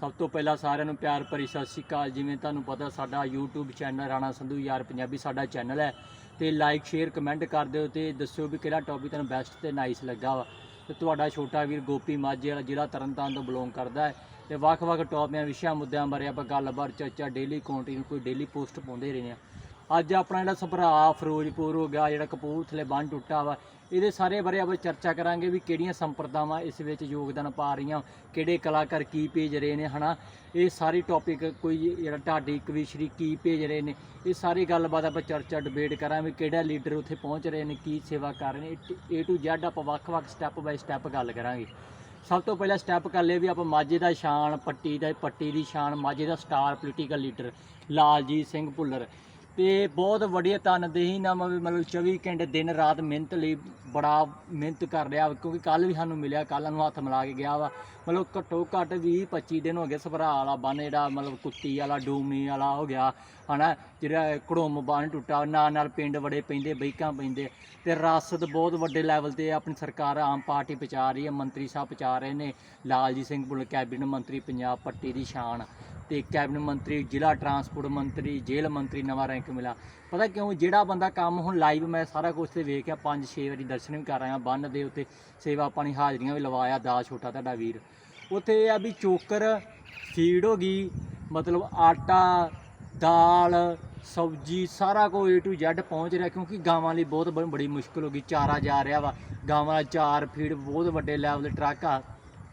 ਸਭ ਤੋਂ ਪਹਿਲਾਂ ਸਾਰਿਆਂ ਨੂੰ ਪਿਆਰ ਭਰੀ ਸਤਿ ਸ਼੍ਰੀ ਅਕਾਲ। ਜਿਵੇਂ ਤੁਹਾਨੂੰ ਪਤਾ, ਸਾਡਾ YouTube ਚੈਨਲ ਰਾਣਾ ਸੰਧੂ ਯਾਰ ਪੰਜਾਬੀ ਸਾਡਾ ਚੈਨਲ ਹੈ। ਤੇ ਲਾਈਕ ਸ਼ੇਅਰ ਕਮੈਂਟ ਕਰ ਦਿਓ ਤੇ ਦੱਸਿਓ ਵੀ ਕਿਹੜਾ ਟੌਪਿਕ ਤੁਹਾਨੂੰ ਬੈਸਟ ਤੇ ਨਾਈਸ ਲੱਗਾ ਵਾ। ਤੇ ਤੁਹਾਡਾ ਛੋਟਾ ਵੀਰ ਗੋਪੀ ਮਾਝੇ ਵਾਲਾ ਜ਼ਿਲ੍ਹਾ ਤਰਨਤਾਰਨ ਤੋਂ ਬਿਲੋਂਗ ਕਰਦਾ ਹੈ। ਤੇ ਵੱਖ-ਵੱਖ ਟੌਪਿਕਾਂ ਵਿਸ਼ਿਆਂ ਮੁੱਦਿਆਂ ਬਾਰੇ ਆਪਾਂ ਗੱਲਬਾਤ, ਚਰਚਾ ਡੇਲੀ ਕੰਟੀਨਿਊ ਕੋਈ ਡੇਲੀ ਪੋਸਟ ਪਾਉਂਦੇ ਰਹਿੰਦੇ ਆ ਅੱਜ ਆਪਣਾ ਜਿਹੜਾ ਸਭਰਾ, ਫਿਰੋਜ਼ਪੁਰ ਹੋ ਗਿਆ, ਜਿਹੜਾ ਕਪੂਰਥਲੇ ਬੰਨ ਟੁੱਟਾ ਵਾ ਇਹਦੇ ਸਾਰੇ ਬਾਰੇ ਆਪਾਂ ਚਰਚਾ ਕਰਾਂਗੇ ਵੀ ਕਿਹੜੀਆਂ ਸੰਪਰਦਾਵਾਂ ਇਸ ਵਿੱਚ ਯੋਗਦਾਨ ਪਾ ਰਹੀਆਂ, ਕਿਹੜੇ ਕਲਾਕਾਰ ਕੀ ਭੇਜ ਰਹੇ ਨੇ, ਹਨਾ? ਇਹ ਸਾਰੀ ਟੌਪਿਕ ਕੋਈ ਜਿਹੜਾ ਢਾਡੀ ਕਵੀਸ਼ਰੀ ਕੀ ਭੇਜ ਰਹੇ ਨੇ, ਇਹ ਸਾਰੀ ਗੱਲਬਾਤ ਆਪਾਂ ਚਰਚਾ ਡਿਬੇਟ ਕਰਾਂ ਵੀ ਕਿਹੜਾ ਲੀਡਰ ਉੱਥੇ ਪਹੁੰਚ ਰਹੇ ਨੇ, ਕੀ ਸੇਵਾ ਕਰ ਰਹੇ ਨੇ ਏ ਟੂ ਜ਼ੈਡ ਆਪਾਂ ਵੱਖ-ਵੱਖ ਸਟੈਪ ਬਾਈ ਸਟੈਪ ਗੱਲ ਕਰਾਂਗੇ। ਸਭ ਤੋਂ ਪਹਿਲਾਂ ਸਟੈਪ ਕਰ ਲਏ ਵੀ ਆਪਾਂ ਮਾਝੇ ਦਾ ਸ਼ਾਨ, ਪੱਟੀ ਦਾ, ਪੱਟੀ ਦੀ ਸ਼ਾਨ, ਮਾਝੇ ਦਾ star political leader Laljit Singh Bhullar. ਤੇ ਬਹੁਤ ਵਧੀਆ ਤਨਦੇਹੀ ਨਾ ਵੀ ਮਤਲਬ 24 ਘੰਟੇ ਦਿਨ ਰਾਤ ਮਿਹਨਤ ਲਈ ਬੜਾ ਮਿਹਨਤ ਕਰ ਰਿਹਾ ਕਿਉਂਕਿ ਕੱਲ ਵੀ ਸਾਨੂੰ ਮਿਲਿਆ ਕੱਲ ਨੂੰ ਹੱਥ ਮਿਲਾ ਕੇ ਗਿਆ ਵਾ। ਮਤਲਬ ਘੱਟੋ ਘੱਟ 20 25 ਦਿਨ ਹੋ ਗਏ ਸਭਰਾ ਵਾਲਾ ਬੰਨ ਜਿਹੜਾ ਮਤਲਬ ਕੁੱਤੀ ਵਾਲਾ, ਡੂਮੀ ਵਾਲਾ ਹੋ ਗਿਆ, ਹਨਾ, ਜਿਹੜਾ ਘੜੋਮ ਬੰਨ ਟੁੱਟਾ, ਨਾਲ ਨਾਲ ਪਿੰਡ ਬੜੇ ਪੈਂਦੇ ਬਈਕਾਂ ਪੈਂਦੇ। ਤੇ ਰਾਸਤ ਬਹੁਤ ਵੱਡੇ ਲੈਵਲ ਤੇ ਆਪਣੀ ਸਰਕਾਰ ਆਮ ਪਾਰਟੀ ਪਹੁੰਚਾ ਰਹੀ ਹੈ, ਮੰਤਰੀ ਸਾਹਿਬ ਪਹੁੰਚਾ ਰਹੇ ਨੇ, ਲਾਲਜੀਤ ਸਿੰਘ ਭੁੱਲਰ ਕੈਬਨਿਟ ਮੰਤਰੀ ਪੰਜਾਬ ਪੱਟੀ ਦੀ ਸ਼ਾਨ। ਤੇ ਕੈਬਨਿਟ ਮੰਤਰੀ, ਜ਼ਿਲ੍ਹਾ ਟਰਾਂਸਪੋਰਟ ਮੰਤਰੀ, ਜੇਲ੍ਹ ਮੰਤਰੀ ਨਵਾਂ ਰੈਂਕ ਮਿਲਾ ਪਤਾ ਕਿਉਂ ਜਿਹੜਾ ਬੰਦਾ ਕੰਮ ਹੁਣ ਲਾਈਵ ਮੈਂ ਸਾਰਾ ਕੁਝ ਤੇ ਵੇਖਿਆ 5-6 ਵਾਰੀ ਦਰਸ਼ਨ ਵੀ ਕਰ ਆਇਆ, ਬੰਨ ਦੇ ਉੱਤੇ ਸੇਵਾ ਪਾਣੀ ਹਾਜ਼ਰੀਆਂ ਵੀ ਲਵਾਇਆ, ਦਾ ਛੋਟਾ ਤੁਹਾਡਾ ਵੀਰ। ਉੱਥੇ ਇਹ ਆ ਵੀ ਚੋਕਰ, ਫੀਡ ਹੋ ਗਈ, ਮਤਲਬ ਆਟਾ, ਦਾਲ, ਸਬਜੀ, ਸਾਰਾ ਕੁਝ A to Z ਪਹੁੰਚ ਰਿਹਾ, ਕਿਉਂਕਿ ਗਾਵਾਂ ਲਈ ਬਹੁਤ ਬ- ਬੜੀ ਮੁਸ਼ਕਲ ਹੋ ਗਈ, ਚਾਰਾ ਜਾ ਰਿਹਾ ਵਾ। ਗਾਵਾਂ ਦਾ ਚਾਰ ਫੀਡ, ਬਹੁਤ ਵੱਡੇ ਲੈਵਲ ਦੇ ਟਰੱਕ ਆ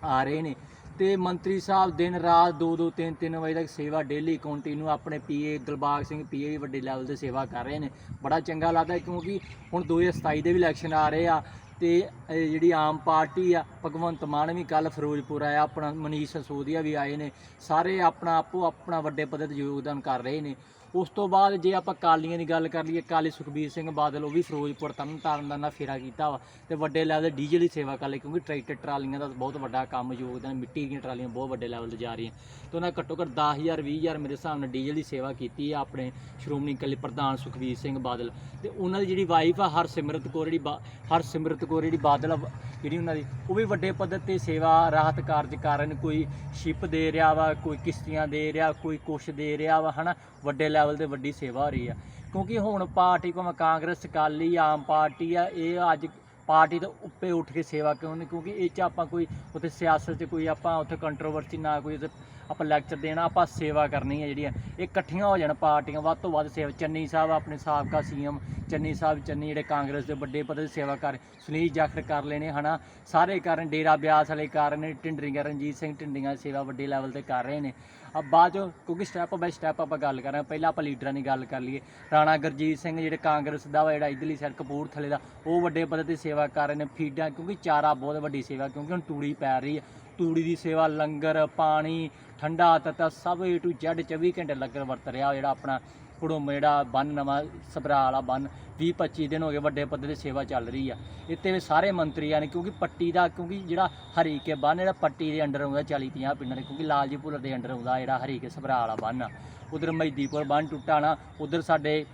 ਆ ਰਹੇ ਨੇ। ਤੇ ਮੰਤਰੀ ਸਾਹਿਬ ਦਿਨ ਰਾਤ 2 2 3 3 ਵਜੇ ਤੱਕ ਸੇਵਾ ਡੇਲੀ ਕੰਟੀਨਿਊ ਆਪਣੇ ਪੀਏ ਦਿਲਬਾਗ ਸਿੰਘ, ਪੀਏ ਵੀ ਵੱਡੇ ਲੈਵਲ ਤੇ ਸੇਵਾ ਕਰ ਰਹੇ ਨੇ। ਬੜਾ ਚੰਗਾ ਲੱਗਦਾ ਕਿਉਂਕਿ ਹੁਣ 2027 ਦੇ ਵੀ ਇਲੈਕਸ਼ਨ ਆ ਰਹੇ ਆ ਤੇ ਜਿਹੜੀ ਆਮ ਪਾਰਟੀ ਆ, ਭਗਵੰਤ ਮਾਨ ਵੀ ਕੱਲ ਫਿਰੋਜ਼ਪੁਰ ਆਇਆ, ਆਪਣਾ ਮਨੀਸ਼ ਸਸੋਦੀਆ ਵੀ ਆਏ ਨੇ। ਸਾਰੇ ਆਪਣਾ ਆਪੋ ਆਪਣਾ ਵੱਡੇ ਪੱਧਰ ਤੇ ਯੋਗਦਾਨ ਕਰ ਰਹੇ ਨੇ। ਉਸ ਤੋਂ ਬਾਅਦ ਜੇ ਆਪਾਂ ਕਾਲੀਆਂ ਦੀ ਗੱਲ ਕਰ ਲਈਏ ਕਾਲੀ ਸੁਖਬੀਰ ਸਿੰਘ ਬਾਦਲ ਉਹ ਵੀ ਫਿਰੋਜ਼ਪੁਰ ਤਰਨ ਤਾਰਨ ਦਾ ਨਾ ਫੇਰਾ ਕੀਤਾ ਵਾ ਤੇ ਵੱਡੇ ਲੈਵਲ ਤੇ ਡੀਜ਼ਲ ਦੀ ਸੇਵਾ ਕਰ ਲਈ ਕਿਉਂਕਿ ਟਰੈਕਟਰ ਟਰਾਲੀਆਂ ਦਾ ਬਹੁਤ ਵੱਡਾ ਕੰਮ ਯੋਗਦਾਨ ਮਿੱਟੀ ਦੀਆਂ ਟਰਾਲੀਆਂ ਬਹੁਤ ਵੱਡੇ ਲੈਵਲ ਤੇ ਜਾ ਰਹੀਆਂ। ਤੇ ਉਹਨਾਂ ਘੱਟੋ ਘੱਟ 10000 20000 ਮੇਰੇ ਹਿਸਾਬ ਨਾਲ ਡੀਜ਼ਲ ਦੀ ਸੇਵਾ ਕੀਤੀ ਆ ਆਪਣੇ ਸ਼੍ਰੋਮਣੀ ਅਕਾਲੀ ਪ੍ਰਧਾਨ ਸੁਖਬੀਰ ਸਿੰਘ ਬਾਦਲ। ਤੇ ਉਹਨਾਂ ਦੀ ਜਿਹੜੀ ਵਾਈਫ ਆ ਹਰਸਿਮਰਤ ਕੌਰ ਜਿਹੜੀ ਬਾ- ਹਰਸਿਮਰਤ ਕੌਰ ਜਿਹੜੀ ਬਾਦਲ ਆ, ਜਿਹੜੀ ਉਹਨਾਂ ਦੀ ਉਹ ਵੀ ਵੱਡੇ ਪੱਧਰ ਤੇ ਸੇਵਾ ਰਾਹਤ ਕਾਰਜ ਕਾਰਨ ਕੋਈ ਸ਼ਿਪ ਦੇ ਰਿਹਾ ਵਾ ਕੋਈ ਕਿਸ਼ਤੀਆਂ ਦੇ ਰਿਹਾ ਕੋਈ ਕੁਛ ਦੇ ਰਿਹਾ ਵਾ ਹਨਾ? ਵੱਡੇ ਲੈਵਲ ਤੇ ਵੱਡੀ ਸੇਵਾ ਹੋ ਰਹੀ ਆ। ਕਿਉਂਕਿ ਹੁਣ ਪਾਰਟੀ ਭਾਵੇਂ ਕਾਂਗਰਸ, ਅਕਾਲੀ, ਆਮ ਪਾਰਟੀ ਆ, ਇਹ ਅੱਜ ਪਾਰਟੀ ਤੋਂ ਉੱਪਰ ਉੱਠ ਕੇ ਸੇਵਾ ਕਿਉਂ ਨਹੀਂ? ਕਿਉਂਕਿ ਇਹ ਚ ਆਪਾਂ ਕੋਈ ਉੱਥੇ ਸਿਆਸਤ 'ਚ ਕੋਈ ਆਪਾਂ ਉੱਥੇ ਕੰਟਰੋਵਰਸੀ ਨਾ ਕੋਈ ਉੱਥੇ ਆਪਾਂ ਲੈਕਚਰ ਦੇਣਾ, ਆਪਾਂ ਸੇਵਾ ਕਰਨੀ ਹੈ ਜਿਹੜੀਆਂ ਇਹ ਇਕੱਠੀਆਂ ਹੋ ਜਾਣ ਪਾਰਟੀਆਂ, ਵੱਧ ਤੋਂ ਵੱਧ ਸੇਵਾ ਚੰਨੀ ਸਾਹਿਬ ਆਪਣੇ ਸਾਬਕਾ ਸੀਐਮ, ਚੰਨੀ ਸਾਹਿਬ, ਚੰਨੀ ਜਿਹੜੇ ਕਾਂਗਰਸ ਦੇ ਵੱਡੇ ਪਦ ਦੀ ਸੇਵਾ ਕਰ ਸੁਨੀਲ ਜਾਖੜ ਕਰ ਲੈਣੇ, ਹਨਾ? ਸਾਰੇ ਕਾਰਨ ਡੇਰਾ ਬਿਆਸ ਵਾਲੇ ਕਾਰਨ ਢਿੰਡਰੀਆਂ ਰਣਜੀਤ ਸਿੰਘ ਢਿੰਡਰੀਆਂ ਸੇਵਾ ਵੱਡੇ ਲੈਵਲ ਤੇ ਕਰ ਰਹੇ ਨੇ। ਆ ਬਾਅਦ ਚੋਂ ਕਿਉਂਕਿ ਸਟੈਪ ਬਾਈ ਸਟੈਪ ਆਪਾਂ ਗੱਲ ਕਰਾਂ ਪਹਿਲਾਂ ਆਪਾਂ ਲੀਡਰਾਂ ਦੀ ਗੱਲ ਕਰ ਲਈਏ। ਰਾਣਾ ਗੁਰਜੀਤ ਸਿੰਘ ਜਿਹੜੇ ਕਾਂਗਰਸ ਦਾ ਵਾ, ਜਿਹੜਾ ਇਧਰਲੀ ਸਾਈਡ ਕਪੂਰਥਲੇ ਦਾ, ਉਹ ਵੱਡੇ ਪੱਧਰ ਤੇ ਸੇਵਾ ਕਰ ਰਹੇ ਨੇ, ਫੀਡਾਂ ਕਿਉਂਕਿ ਚਾਰਾ ਬਹੁਤ ਵੱਡੀ ਸੇਵਾ, ਕਿਉਂਕਿ ਹੁਣ ਤੂੜੀ ਪੈ ਰਹੀ ਹੈ। ਤੂੜੀ ਦੀ ਸੇਵਾ ਲੰਗਰ, ਪਾਣੀ ਠੰਡਾ ਤਤਾ ਸਭ A to Z 24 ਘੰਟੇ ਲੱਗਣ ਵਰਤ ਰਿਹਾ। ਜਿਹੜਾ ਆਪਣਾ ਕੁੜਮ ਜਿਹੜਾ ਬੰਨ, ਨਵਾਂ ਸਭਰਾ ਵਾਲਾ ਬੰਨ 20 25 ਦਿਨ ਹੋ ਗਏ ਵੱਡੇ ਪੱਧਰ ਤੇ ਸੇਵਾ ਚੱਲ ਰਹੀ ਆ। ਇੱਥੇ ਵੀ ਸਾਰੇ ਮੰਤਰੀਆਂ ਨੇ ਕਿਉਂਕਿ ਪੱਟੀ ਦਾ ਕਿਉਂਕਿ ਜਿਹੜਾ ਹਰੀਕੇ ਬੰਨ, ਜਿਹੜਾ ਪੱਟੀ ਦੇ ਅੰਡਰ ਆਉਂਦਾ 40 50 ਪਿੰਡਾਂ ਦੇ, ਕਿਉਂਕਿ ਲਾਲਜੀ ਭੁੱਲਰ ਦੇ ਅੰਡਰ ਆਉਂਦਾ ਜਿਹੜਾ ਹਰੀਕੇ ਸਭਰਾ ਵਾਲਾ ਬੰਨ ਆ। ਉਧਰ ਮਹਿਦੀਪੁਰ ਬੰਨ ਟੁੱਟਾ ਨਾ, ਉਧਰ ਸਾਡੇ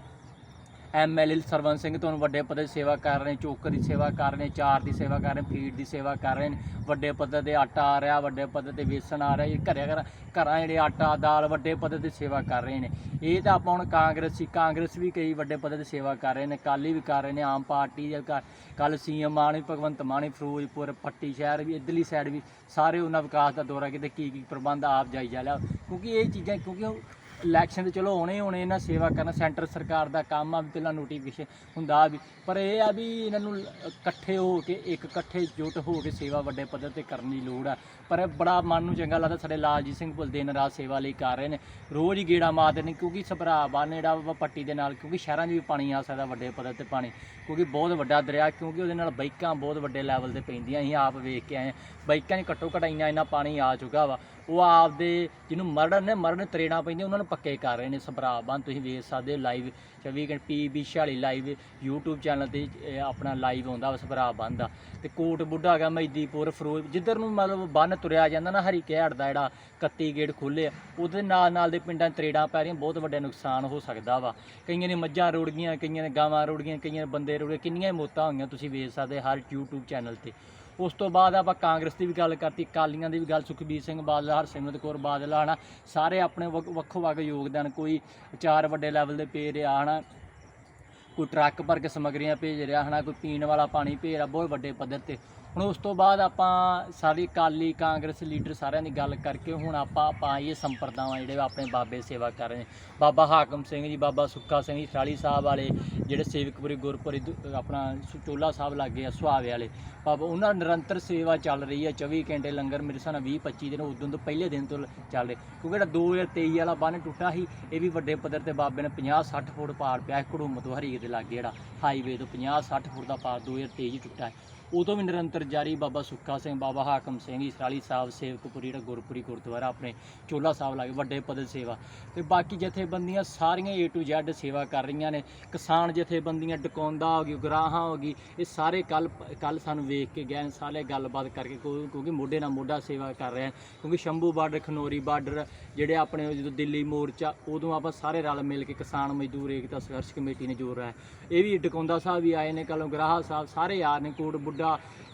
ਐਮਐਲਏ ਸਰਵਨ ਸਿੰਘ ਤੁਹਾਨੂੰ ਵੱਡੇ ਪੱਧਰ ਤੇ ਸੇਵਾ ਕਰ ਰਹੇ ਨੇ, ਚੋਕਰ ਦੀ ਸੇਵਾ ਕਰ ਰਹੇ ਨੇ, ਚਾਰ ਦੀ ਸੇਵਾ ਕਰ ਰਹੇ ਫੀਡ ਦੀ ਸੇਵਾ ਕਰ ਰਹੇ ਨੇ, ਵੱਡੇ ਪੱਧਰ ਤੇ ਆਟਾ ਆ ਰਿਹਾ, ਵੱਡੇ ਪੱਧਰ ਤੇ ਵੇਸਣ ਆ ਰਿਹਾ, ਇਹ ਘਰੇ ਘਰ, ਘਰਾਂ ਜਿਹੜੇ ਆਟਾ, ਦਾਲ ਵੱਡੇ ਪੱਧਰ ਤੇ ਸੇਵਾ ਕਰ ਰਹੇ ਨੇ। ਇਹ ਤਾਂ ਆਪਾਂ ਹੁਣ ਕਾਂਗਰਸੀ ਕਾਂਗਰਸ ਵੀ ਕਈ ਵੱਡੇ ਪੱਧਰ ਤੇ ਸੇਵਾ ਕਰ ਰਹੇ ਨੇ ਕਾਲੀ ਵੀ ਕਰ ਰਹੇ ਨੇ, ਆਮ ਪਾਰਟੀ ਦੇ ਕੱਲ ਸੀਐਮ ਮਾਨ ਵੀ ਭਗਵੰਤ ਮਾਨ ਵੀ ਫਿਰੋਜ਼ਪੁਰ, ਪੱਟੀ ਸ਼ਹਿਰ ਵੀ, ਇਧਰਲੀ ਸਾਈਡ ਵੀ, ਸਾਰੇ ਉਹਨਾਂ ਵਿਕਾਸ ਦਾ ਦੌਰਾ ਕਿਤੇ ਕੀ ਕੀ ਪ੍ਰਬੰਧ ਆਪ ਜਾਈ ਜਾ ਲਿਆ ਕਿਉਂਕਿ ਇਹ ਚੀਜ਼ਾਂ, ਕਿਉਂਕਿ ਇਲੈਕਸ਼ਨ ਤੇ ਚਲੋ ਹੋਣੇ ਹੋਣੇ ਇਹਨਾਂ ਸੇਵਾ ਕਰਨਾ, ਸੈਂਟਰ ਸਰਕਾਰ ਦਾ ਕੰਮ ਆ ਵੀ ਪਹਿਲਾਂ ਨੋਟੀਫਿਕੇਸ਼ਨ ਹੁੰਦਾ ਵੀ, ਪਰ ਇਹ ਆ ਵੀ ਇਹਨਾਂ ਨੂੰ ਇਕੱਠੇ ਹੋ ਕੇ, ਇੱਕ ਇਕੱਠੇ ਜੁਟ ਹੋ ਕੇ ਸੇਵਾ ਵੱਡੇ ਪੱਧਰ ਤੇ ਕਰਨ ਦੀ ਲੋੜ ਆ। ਪਰ ਬੜਾ ਮਨ ਨੂੰ ਚੰਗਾ ਲੱਗਦਾ ਸਾਡੇ ਲਾਲਜੀਤ ਸਿੰਘ ਭੁੱਲ ਦਿਨ ਰਾਤ ਸੇਵਾ ਲਈ ਕਰ ਰਹੇ ਨੇ ਰੋਜ਼ ਹੀ ਗੇੜਾ ਮਾਰਦੇ ਨੇ ਕਿਉਂਕਿ ਸਭਰਾ ਬੰਨ ਜਿਹੜਾ ਵਾ ਪੱਟੀ ਦੇ ਨਾਲ, ਕਿਉਂਕਿ ਸ਼ਹਿਰਾਂ 'ਚ ਵੀ ਪਾਣੀ ਆ ਸਕਦਾ ਵੱਡੇ ਪੱਧਰ ਤੇ ਪਾਣੀ, ਕਿਉਂਕਿ ਬਹੁਤ ਵੱਡਾ ਦਰਿਆ, ਕਿਉਂਕਿ ਉਹਦੇ ਨਾਲ ਬਾਈਕਾਂ ਬਹੁਤ ਵੱਡੇ ਲੈਵਲ ਤੇ ਪੈਂਦੀਆਂ ਅਸੀਂ ਆਪ ਵੇਖ ਕੇ ਆਏ ਹਾਂ। ਬਾਈਕਾਂ 'ਚ ਘੱਟੋ ਘੱਟ ਇੰਨਾ ਇੰਨਾ ਪਾਣੀ ਆ ਚੁੱਕਾ ਵਾ ਉਹ ਆਪਦੇ ਜਿਹਨੂੰ ਮਰਨ ਨੇ, ਮਰਨ ਤਰੇੜਾਂ ਪੈਂਦੀਆਂ, ਉਹਨਾਂ ਨੂੰ ਪੱਕੇ ਕਰ ਰਹੇ ਨੇ ਸਭਰਾ ਬੰਨ ਤੁਸੀਂ ਵੇਖ ਸਕਦੇ ਹੋ ਲਾਈਵ 24 ਘੰਟੇ ਪੀਬੀ 46 ਲਾਈਵ YouTube ਚੈਨਲ ਤੇ ਆਪਣਾ ਲਾਈਵ ਆਉਂਦਾ ਵਾ ਸਭਰਾ ਬੰਨ ਦਾ ਤੇ ਕੋਟ ਬੁੱਢਾ ਹੈਗਾ ਮਹਿਦੀਪੁਰ, ਫਿਰੋਜ਼, ਜਿੱਧਰ ਨੂੰ ਮਤਲਬ ਬੰਨ ਤੁਰਿਆ ਜਾਂਦਾ ਨਾ, ਹਰੀ ਹੜ ਦਾ ਜਿਹੜਾ 31 ਗੇਟ ਖੁੱਲੇ ਆ ਉਹਦੇ ਨਾਲ ਨਾਲ ਦੇ ਪਿੰਡਾਂ ਤਰੇੜਾਂ ਪੈ ਰਹੀਆਂ, ਬਹੁਤ ਵੱਡਾ ਨੁਕਸਾਨ ਹੋ ਸਕਦਾ ਵਾ। ਕਈਆਂ ਨੇ ਮੱਝਾਂ ਰੁੜ ਗਈਆਂ, ਕਈਆਂ ਨੇ ਗਾਵਾਂ ਰੁੜ ਗਈਆਂ, ਕਈਆਂ ਦੇ ਬੰਦੇ ਰੁੜ ਗਏ, ਕਿੰਨੀਆਂ ਹੀ ਮੌਤਾਂ ਹੋਈਆਂ ਤੁਸੀਂ ਵੇਖ ਸਕਦੇ ਹਰ YouTube ਚੈਨਲ ਤੇ। ਉਸ ਤੋਂ ਬਾਅਦ ਆਪਾਂ ਕਾਂਗਰਸ ਦੀ ਵੀ ਗੱਲ ਕਰਤੀ, ਅਕਾਲੀਆਂ ਦੀ ਵੀ ਗੱਲ, ਸੁਖਬੀਰ ਸਿੰਘ ਬਾਦਲ, ਹਰਸਿਮਰਤ ਕੌਰ ਬਾਦਲ, ਹਨਾ? ਸਾਰੇ ਆਪਣੇ ਵੱਖ- ਵੱਖੋ ਵੱਖ ਯੋਗਦਾਨ, ਕੋਈ ਚਾਰ ਵੱਡੇ ਲੈਵਲ ਦੇ ਪੇ ਰਿਹਾ, ਹਨਾ? ਕੋਈ ਟਰੱਕ ਭਰ ਕੇ ਸਮੱਗਰੀਆਂ ਭੇਜ ਰਿਹਾ, ਹਨਾ? ਕੋਈ ਪੀਣ ਵਾਲਾ ਪਾਣੀ ਭੇਜ ਰਿਹਾ, ਬਹੁਤ ਵੱਡੇ ਪੱਧਰ ਤੇ। ਹੁਣ ਉਸ ਤੋਂ ਬਾਅਦ ਆਪਾਂ ਸਾਰੀ ਅਕਾਲੀ ਕਾਂਗਰਸ ਲੀਡਰ ਸਾਰਿਆਂ ਦੀ ਗੱਲ ਕਰਕੇ ਹੁਣ ਆਪਾਂ ਆਪਾਂ ਆਈਏ ਸੰਪਰਦਾਵਾਂ ਜਿਹੜੇ ਆਪਣੇ ਬਾਬੇ ਸੇਵਾ ਕਰ ਰਹੇ ਨੇ। ਬਾਬਾ ਹਾਕਮ ਸਿੰਘ ਜੀ, ਬਾਬਾ ਸੁੱਖਾ ਸਿੰਘ ਜੀ, ਸ਼ਾਲੀ ਸਾਹਿਬ ਵਾਲੇ, ਜਿਹੜੇ ਸੇਵਕਪੁਰੀ ਗੁਰਪੁਰੀ ਦੁ- ਆਪਣਾ ਚੋਲਾ ਸਾਹਿਬ ਲੱਗੇ ਆ, ਸੁਹਾਵੇ ਵਾਲੇ। ਬਾਬਾ ਉਹਨਾਂ ਨਿਰੰਤਰ ਸੇਵਾ ਚੱਲ ਰਹੀ ਹੈ 24 ਘੰਟੇ ਲੰਗਰ ਮੇਰੇ ਹਿਸਾਬ ਨਾਲ 20 25 ਦਿਨ ਉਦੋਂ ਤੋਂ ਪਹਿਲੇ ਦਿਨ ਤੋਂ ਚੱਲ ਰਹੇ। ਕਿਉਂਕਿ ਜਿਹੜਾ 2023 ਵਾਲਾ ਬੰਨ ਟੁੱਟਾ ਸੀ, ਇਹ ਵੀ ਵੱਡੇ ਪੱਧਰ ਤੇ ਬਾਬੇ ਨੇ 50 60 ਫੁੱਟ ਪਾੜ ਪਿਆ ਘੜੂਮ ਤੋਂ ਹਰੀਕੇ ਦੇ ਲਾਗੇ ਜਿਹੜਾ ਹਾਈਵੇ ਤੋਂ 50 60 ਫੁੱਟ ਦਾ ਪਾੜ 2023 'ਚ ਟੁੱਟਾ ਹੈ। ਉਦੋਂ ਵੀ ਨਿਰੰਤਰ ਜਾਰੀ ਬਾਬਾ ਸੁੱਖਾ ਸਿੰਘ, ਬਾਬਾ ਹਾਕਮ ਸਿੰਘ ਇਸਰਾਲੀ ਸਾਹਿਬ ਸੇਵਕਪੁਰੀ, ਜਿਹੜਾ ਗੁਰਪੁਰੀ ਗੁਰਦੁਆਰਾ, ਆਪਣੇ ਚੋਲਾ ਸਾਹਿਬ ਲਾਗੇ, ਵੱਡੇ ਪੱਧਰ ਸੇਵਾ। ਤੇ ਬਾਕੀ ਜਥੇਬੰਦੀਆਂ ਸਾਰੀਆਂ A to Z ਸੇਵਾ ਕਰ ਰਹੀਆਂ ਨੇ। ਕਿਸਾਨ ਜਥੇਬੰਦੀਆਂ, ਡਕੌਂਦਾ ਹੋ ਗਈ ਗਰਾਹਾਂ ਹੋ ਗਈ, ਇਹ ਸਾਰੇ ਕੱਲ ਕੱਲ ਸਾਨੂੰ ਵੇਖ ਕੇ ਗਏ ਸਾਰੇ ਗੱਲਬਾਤ ਕਰਕੇ ਕਿਉਂਕਿ ਮੋਢੇ ਨਾਲ ਮੋਢਾ ਸੇਵਾ ਕਰ ਰਹੇ ਹਨ ਕਿਉਂਕਿ ਸ਼ੰਭੂ ਬਾਰਡਰ, ਖਨੋਰੀ ਬਾਰਡਰ, ਜਿਹੜੇ ਆਪਣੇ ਜਦੋਂ ਦਿੱਲੀ ਮੋਰਚਾ, ਉਦੋਂ ਆਪਾਂ ਸਾਰੇ ਰਲ ਮਿਲ ਕੇ ਕਿਸਾਨ ਮਜ਼ਦੂਰ ਏਕਤਾ ਸੰਘਰਸ਼ ਕਮੇਟੀ ਨੇ ਜੋਰ ਹੈ ਇਹ ਵੀ ਡਕੌਂਦਾ ਸਾਹਿਬ ਵੀ ਆਏ ਨੇ ਕੱਲੋਂ ਗਰਾਹਾ ਸਾਹਿਬ ਸਾਰੇ ਆ ਨੇ, ਕੋਟ ਬੁੱਢ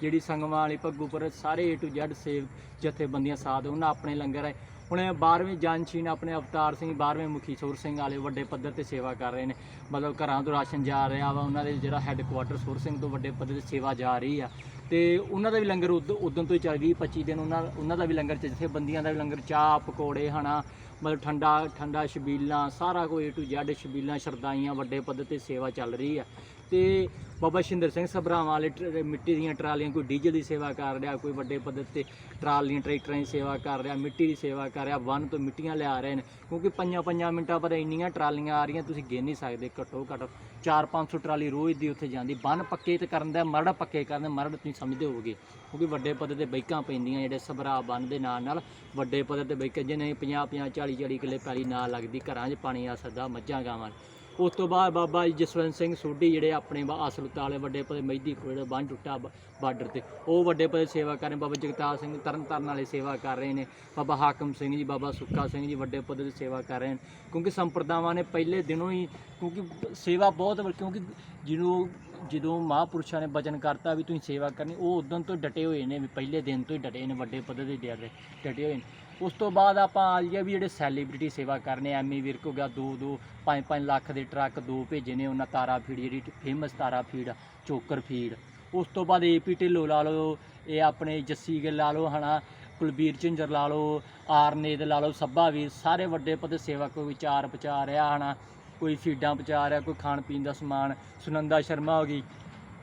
ਜਿਹੜੀ ਸੰਗਮਾਂ ਵਾਲੀ ਭੱਗੂਪੁਰ ਸਾਰੇ A to Z ਸੇਵ ਜਥੇਬੰਦੀਆਂ ਸਾਥ ਉਹਨਾਂ ਆਪਣੇ ਲੰਗਰ ਹੈ। ਹੁਣ 12ਵੀਂ ਜਾਨਸ਼ੀਨ ਆਪਣੇ ਅਵਤਾਰ ਸਿੰਘ 12ਵੇਂ ਮੁਖੀ ਸੁਰ ਸਿੰਘ ਵਾਲੇ ਵੱਡੇ ਪੱਧਰ ਤੇ ਸੇਵਾ ਕਰ ਰਹੇ ਨੇ। ਮਤਲਬ ਘਰਾਂ ਤੋਂ ਰਾਸ਼ਨ ਜਾ ਰਿਹਾ ਵਾ, ਉਹਨਾਂ ਦੇ ਜਿਹੜਾ ਹੈੱਡਕੁਆਟਰ ਸੁਰ ਸਿੰਘ ਤੋਂ ਵੱਡੇ ਪੱਧਰ ਤੇ ਸੇਵਾ ਜਾ ਰਹੀ ਆ। ਤੇ ਉਹਨਾਂ ਦਾ ਵੀ ਲੰਗਰ ਉਦੋਂ ਉਦੋਂ ਤੋਂ ਹੀ ਚੱਲ 20 25 ਦਿਨ ਉਹਨਾਂ ਉਹਨਾਂ ਦਾ ਵੀ ਲੰਗਰ ਚ, ਜਥੇਬੰਦੀਆਂ ਦਾ ਵੀ ਲੰਗਰ, ਚਾਹ, ਪਕੌੜੇ, ਹਨਾ, ਮਤਲਬ ਠੰਡਾ ਠੰਡਾ ਛਬੀਲਾਂ ਸਾਰਾ ਕੋਈ A to Z ਛਬੀਲਾਂ ਸ਼ਰਦਾਈਆਂ, ਵੱਡੇ ਪੱਧਰ ਤੇ ਸੇਵਾ ਚੱਲ ਰਹੀ ਆ। ਤੇ ਬਾਬਾ ਸ਼ਿੰਦਰ ਸਿੰਘ ਸਭਰਾਵਾਂ ਵਾਲੇ ਟਰ- ਮਿੱਟੀ ਦੀਆਂ ਟਰਾਲੀਆਂ, ਕੋਈ ਡੀਜ਼ਲ ਦੀ ਸੇਵਾ ਕਰ ਰਿਹਾ, ਕੋਈ ਵੱਡੇ ਪੱਧਰ ਤੇ ਟਰਾਲੀਆਂ, ਟਰੈਕਟਰਾਂ ਦੀ ਸੇਵਾ ਕਰ ਰਿਹਾ, ਮਿੱਟੀ ਦੀ ਸੇਵਾ ਕਰ ਰਿਹਾ ਵਨ ਤੋਂ ਮਿੱਟੀਆਂ ਲਿਆ ਰਹੇ ਨੇ, ਕਿਉਂਕਿ ਪੰਜਾਂ ਪੰਜਾਂ ਮਿੰਟਾਂ ਪਰ ਇੰਨੀਆਂ ਟਰਾਲੀਆਂ ਆ ਰਹੀਆਂ, ਤੁਸੀਂ ਗਿਣ ਨਹੀਂ ਸਕਦੇ, ਘੱਟੋ ਘੱਟ 4-500 ਟਰਾਲੀ ਰੋਜ਼ ਦੀ ਉੱਥੇ ਜਾਂਦੀ ਬੰਨ ਪੱਕੇ ਤੇ ਕਰਨ ਦਾ, ਮਰੜ ਪੱਕੇ ਕਰਨ ਦਾ, ਮਰੜ ਤੁਸੀਂ ਸਮਝਦੇ ਹੋਵੋਗੇ, ਕਿਉਂਕਿ ਵੱਡੇ ਪੱਧਰ ਤੇ ਬਾਈਕਾਂ ਪੈਂਦੀਆਂ, ਜਿਹੜੇ ਸਭਰਾ ਬੰਨ ਦੇ ਨਾਲ ਨਾਲ ਵੱਡੇ ਪੱਧਰ ਤੇ ਬਾਈਕਾਂ ਜਿਹਨੇ 50 50 40 40 ਕਿੱਲੇ ਪੈਲੀ ਨਾਲ ਲੱਗਦੀ, ਘਰਾਂ 'ਚ ਪਾਣੀ ਆ ਸਕਦਾ, ਮੱਝਾਂ, ਗਾਵਾਂ ਉਸ ਤੋਂ ਬਾਅਦ ਬਾਬਾ ਜੀ ਜਸਵੰਤ ਸਿੰਘ ਸੋਢੀ ਜਿਹੜੇ ਆਪਣੇ ਹਸਪਤਾਲ ਵਾਲੇ ਵੱਡੇ ਪਦੇ ਮਹਿਦੀ ਕੋਲ ਬੰਨ ਟੁੱਟਾ ਬਾਰਡਰ ਤੇ, ਉਹ ਵੱਡੇ ਪਦੇ ਸੇਵਾ ਕਰ ਰਹੇ ਬਾਬਾ ਜਗਤਾਰ ਸਿੰਘ ਤਰਨ ਤਾਰਨ ਵਾਲੇ ਸੇਵਾ ਕਰ ਰਹੇ ਨੇ, ਬਾਬਾ ਹਾਕਮ ਸਿੰਘ ਜੀ, ਬਾਬਾ ਸੁੱਖਾ ਸਿੰਘ ਜੀ ਵੱਡੇ ਪਦੇ ਤੇ ਸੇਵਾ ਕਰ ਰਹੇ ਨੇ, ਕਿਉਂਕਿ ਸੰਪਰਦਾਵਾਂ ਨੇ ਪਹਿਲੇ ਦਿਨੋਂ ਹੀ, ਕਿਉਂਕਿ ਸੇਵਾ ਬਹੁਤ ਕਿਉਂਕਿ ਜਿਹਨੂੰ ਜਦੋਂ ਮਹਾਂਪੁਰਸ਼ਾਂ ਨੇ ਵਚਨ ਕਰਤਾ ਵੀ ਤੁਸੀਂ ਸੇਵਾ ਕਰਨੀ, ਉਹ ਉਦੋਂ ਤੋਂ ਡਟੇ ਹੋਏ ਨੇ, ਵੀ ਪਹਿਲੇ ਦਿਨ ਤੋਂ ਹੀ ਡਟੇ ਨੇ, ਵੱਡੇ ਪੱਧਰ ਦੇ ਡਟੇ ਡਟੇ ਹੋਏ ਨੇ। ਉਸ ਤੋਂ ਬਾਅਦ ਆਪਾਂ ਆ ਜਾਈਏ ਵੀ ਜਿਹੜੇ ਸੈਲੀਬ੍ਰਿਟੀ ਸੇਵਾ ਕਰਨੇ ਐਮੀ ਵਿਰਕ ਹੋ ਗਿਆ 2 2 5 5 ਲੱਖ ਦੇ ਟਰੱਕ ਦੋ ਭੇਜੇ ਨੇ, ਉਹਨਾਂ ਤਾਰਾ ਫੀਡ ਜਿਹੜੀ ਫੇਮਸ ਤਾਰਾ ਫੀਡ ਚੋਕਰ ਫੀਡ ਉਸ ਤੋਂ ਬਾਅਦ ਏਪੀ ਢਿੱਲੋਂ ਲਾ ਲਓ, ਇਹ ਆਪਣੇ ਜੱਸੀ ਗਿੱਲ ਲਾ ਲਓ, ਹਨਾ, ਕੁਲਬੀਰ ਝਿੰਜਰ ਲਾ ਲਓ, ਆਰਨੇਦ ਲਾ ਲਓ, ਸੱਭਾ ਵੀਰ ਸਾਰੇ ਵੱਡੇ ਪੱਧਰ ਸੇਵਕ ਵਿਚਾਰ ਪਹੁੰਚਾ ਰਿਹਾ ਹਨਾ, ਕੋਈ ਫੀਡਾਂ ਪਹੁੰਚਾ ਰਿਹਾ ਕੋਈ ਖਾਣ ਪੀਣ ਦਾ ਸਮਾਨ। ਸੁਨੰਦਾ ਸ਼ਰਮਾ ਹੋ ਗਈ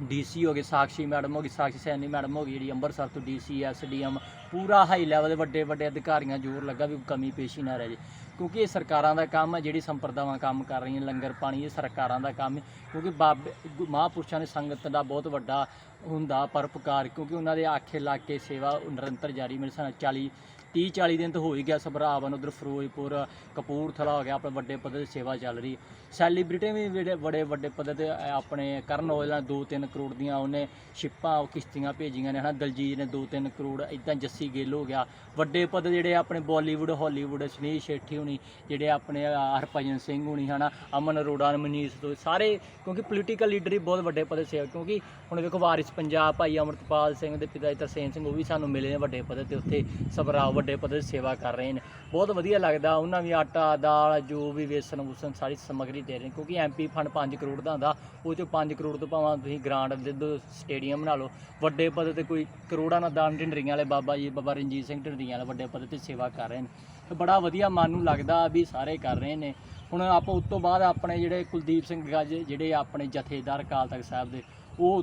ਡੀਸੀ ਹੋ ਗਏ ਸਾਕਸ਼ੀ ਮੈਡਮ ਹੋ ਗਈ, ਸਾਕਸ਼ੀ ਸੈਣੀ ਮੈਡਮ ਹੋ ਗਈ, ਜਿਹੜੀ ਅੰਮ੍ਰਿਤਸਰ ਤੋਂ ਡੀਸੀ ਐਸਡੀਐਮ ਪੂਰਾ ਹਾਈ ਲੈਵਲ ਦੇ ਵੱਡੇ ਵੱਡੇ ਅਧਿਕਾਰੀਆਂ ਜ਼ੋਰ ਲੱਗਾ ਵੀ ਕਮੀ ਪੇਸ਼ੀ ਨਾ ਰਹਿ ਜੇ। ਕਿਉਂਕਿ ਇਹ ਸਰਕਾਰਾਂ ਦਾ ਕੰਮ ਹੈ, ਜਿਹੜੀ ਸੰਪਰਦਾਵਾਂ ਕੰਮ ਕਰ ਰਹੀਆਂ, ਲੰਗਰ ਪਾਣੀ ਇਹ ਸਰਕਾਰਾਂ ਦਾ ਕੰਮ ਹੈ। ਕਿਉਂਕਿ ਬਾਬੇ, ਗੁ- ਮਹਾਂਪੁਰਸ਼ਾਂ ਨੇ ਸੰਗਤ ਦਾ ਬਹੁਤ ਵੱਡਾ ਹੁੰਦਾ ਪਰਪਕਾਰ ਕਿਉਂਕਿ ਉਹਨਾਂ ਦੇ ਆਖੇ ਲਾ ਕੇ ਸੇਵਾ ਨਿਰੰਤਰ ਜਾਰੀ, ਮੇਰੇ ਹਿਸਾਬ ਨਾਲ 40 30 40 ਦਿਨ ਤੋਂ ਹੋ ਹੀ ਗਿਆ ਸਭਰਾਵਨ ਉਧਰ ਫਿਰੋਜ਼ਪੁਰ, ਕਪੂਰਥਲਾ ਹੋ ਗਿਆ, ਆਪਣੇ ਵੱਡੇ ਪੱਧਰ ਤੇ ਸੇਵਾ ਚੱਲ ਰਹੀ। ਸੈਲੀਬ੍ਰਿਟੀ ਵੀ ਜਿਹੜੇ ਬੜੇ ਵੱਡੇ ਪੱਧਰ ਤੇ ਆਪਣੇ ਕਰਨ ਔਜਲਾ 2-3 ਕਰੋੜ ਦੀਆਂ ਉਹਨੇ ਸ਼ਿਪਾਂ ਉਹ ਕਿਸ਼ਤੀਆਂ ਭੇਜੀਆਂ ਨੇ, ਹਨਾ? ਦਲਜੀਤ ਨੇ 2-3 ਕਰੋੜ ਇਦਾਂ ਜੱਸੀ ਗਿੱਲ ਹੋ ਗਿਆ। ਵੱਡੇ ਪੱਧਰ ਜਿਹੜੇ ਆਪਣੇ ਬਾਲੀਵੁੱਡ ਹਾਲੀਵੁੱਡ ਸੁਨੀਲ ਸ਼ੇਠੀ ਹੁਣੀ, ਜਿਹੜੇ ਆਪਣੇ ਹਰਭਜਨ ਸਿੰਘ ਹੁਣੀ, ਹਨਾ? ਅਮਨ ਅਰੋੜਾ, ਮਨੀਸ਼ ਤੋਂ ਸਾਰੇ, ਕਿਉਂਕਿ ਪੋਲੀਟੀਕਲ ਲੀਡਰ ਹੀ ਬਹੁਤ ਵੱਡੇ ਪੱਧਰ ਸੇਵਾ ਕਿਉਂਕਿ ਹੁਣ ਵੇਖੋ ਵਾਰਿਸ ਪੰਜਾਬ, ਭਾਈ ਅਮਰਤਪਾਲ ਸਿੰਘ ਦੇ ਪਿਤਾ ਜੀ ਤਰਸੇਮ ਸਿੰਘ, ਉਹ ਵੀ ਸਾਨੂੰ ਮਿਲੇ ਨੇ ਵੱਡੇ ਪੱਧਰ ਤੇ ਉੱਥੇ ਸਭਰਾ ਵੱਡੇ ਪੱਧਰ ਤੇ ਸੇਵਾ ਕਰ ਰਹੇ ਨੇ। ਬਹੁਤ ਵਧੀਆ ਲੱਗਦਾ, ਉਹਨਾਂ ਵੀ ਆਟਾ, ਦਾਲ, ਜੋ ਵੀ ਵੇਸਣ ਵੂਸਣ ਸਾਰੀ ਸਮੱਗਰੀ ਦੇ ਰਹੇ ਨੇ। ਕਿਉਂਕਿ ਐਮਪੀ ਫੰਡ 5 ਕਰੋੜ ਦਾ ਹੁੰਦਾ, ਉਹ ਚੋਂ 5 ਕਰੋੜ ਤੋਂ ਭਾਵਾਂ ਤੁਸੀਂ ਗ੍ਰਾਂਟ ਦੇ ਦੋ ਸਟੇਡੀਅਮ ਬਣਾ ਲਓ। ਵੱਡੇ ਪੱਧਰ ਤੇ ਕੋਈ ਕਰੋੜਾਂ ਨਾਲ ਦਾਨ ਢਿੰਡਰੀਆਂ ਵਾਲੇ ਬਾਬਾ ਜੀ, ਬਾਬਾ ਰਣਜੀਤ ਸਿੰਘ ਢਿੰਡਰੀਆਂ ਵਾਲੇ ਵੱਡੇ ਪੱਧਰ ਤੇ ਸੇਵਾ ਕਰ ਰਹੇ ਨੇ। ਬੜਾ ਵਧੀਆ ਮਨ ਨੂੰ ਲੱਗਦਾ ਵੀ ਸਾਰੇ ਕਰ ਰਹੇ ਨੇ। ਹੁਣ ਆਪਾਂ ਉਸ ਤੋਂ ਬਾਅਦ ਆਪਣੇ ਜਿਹੜੇ ਕੁਲਦੀਪ ਸਿੰਘ ਗੱਜ ਜਿਹੜੇ ਆਪਣੇ ਜਥੇਦਾਰ ਅਕਾਲ ਤਖਤ ਸਾਹਿਬ ਦੇ, ਉਹ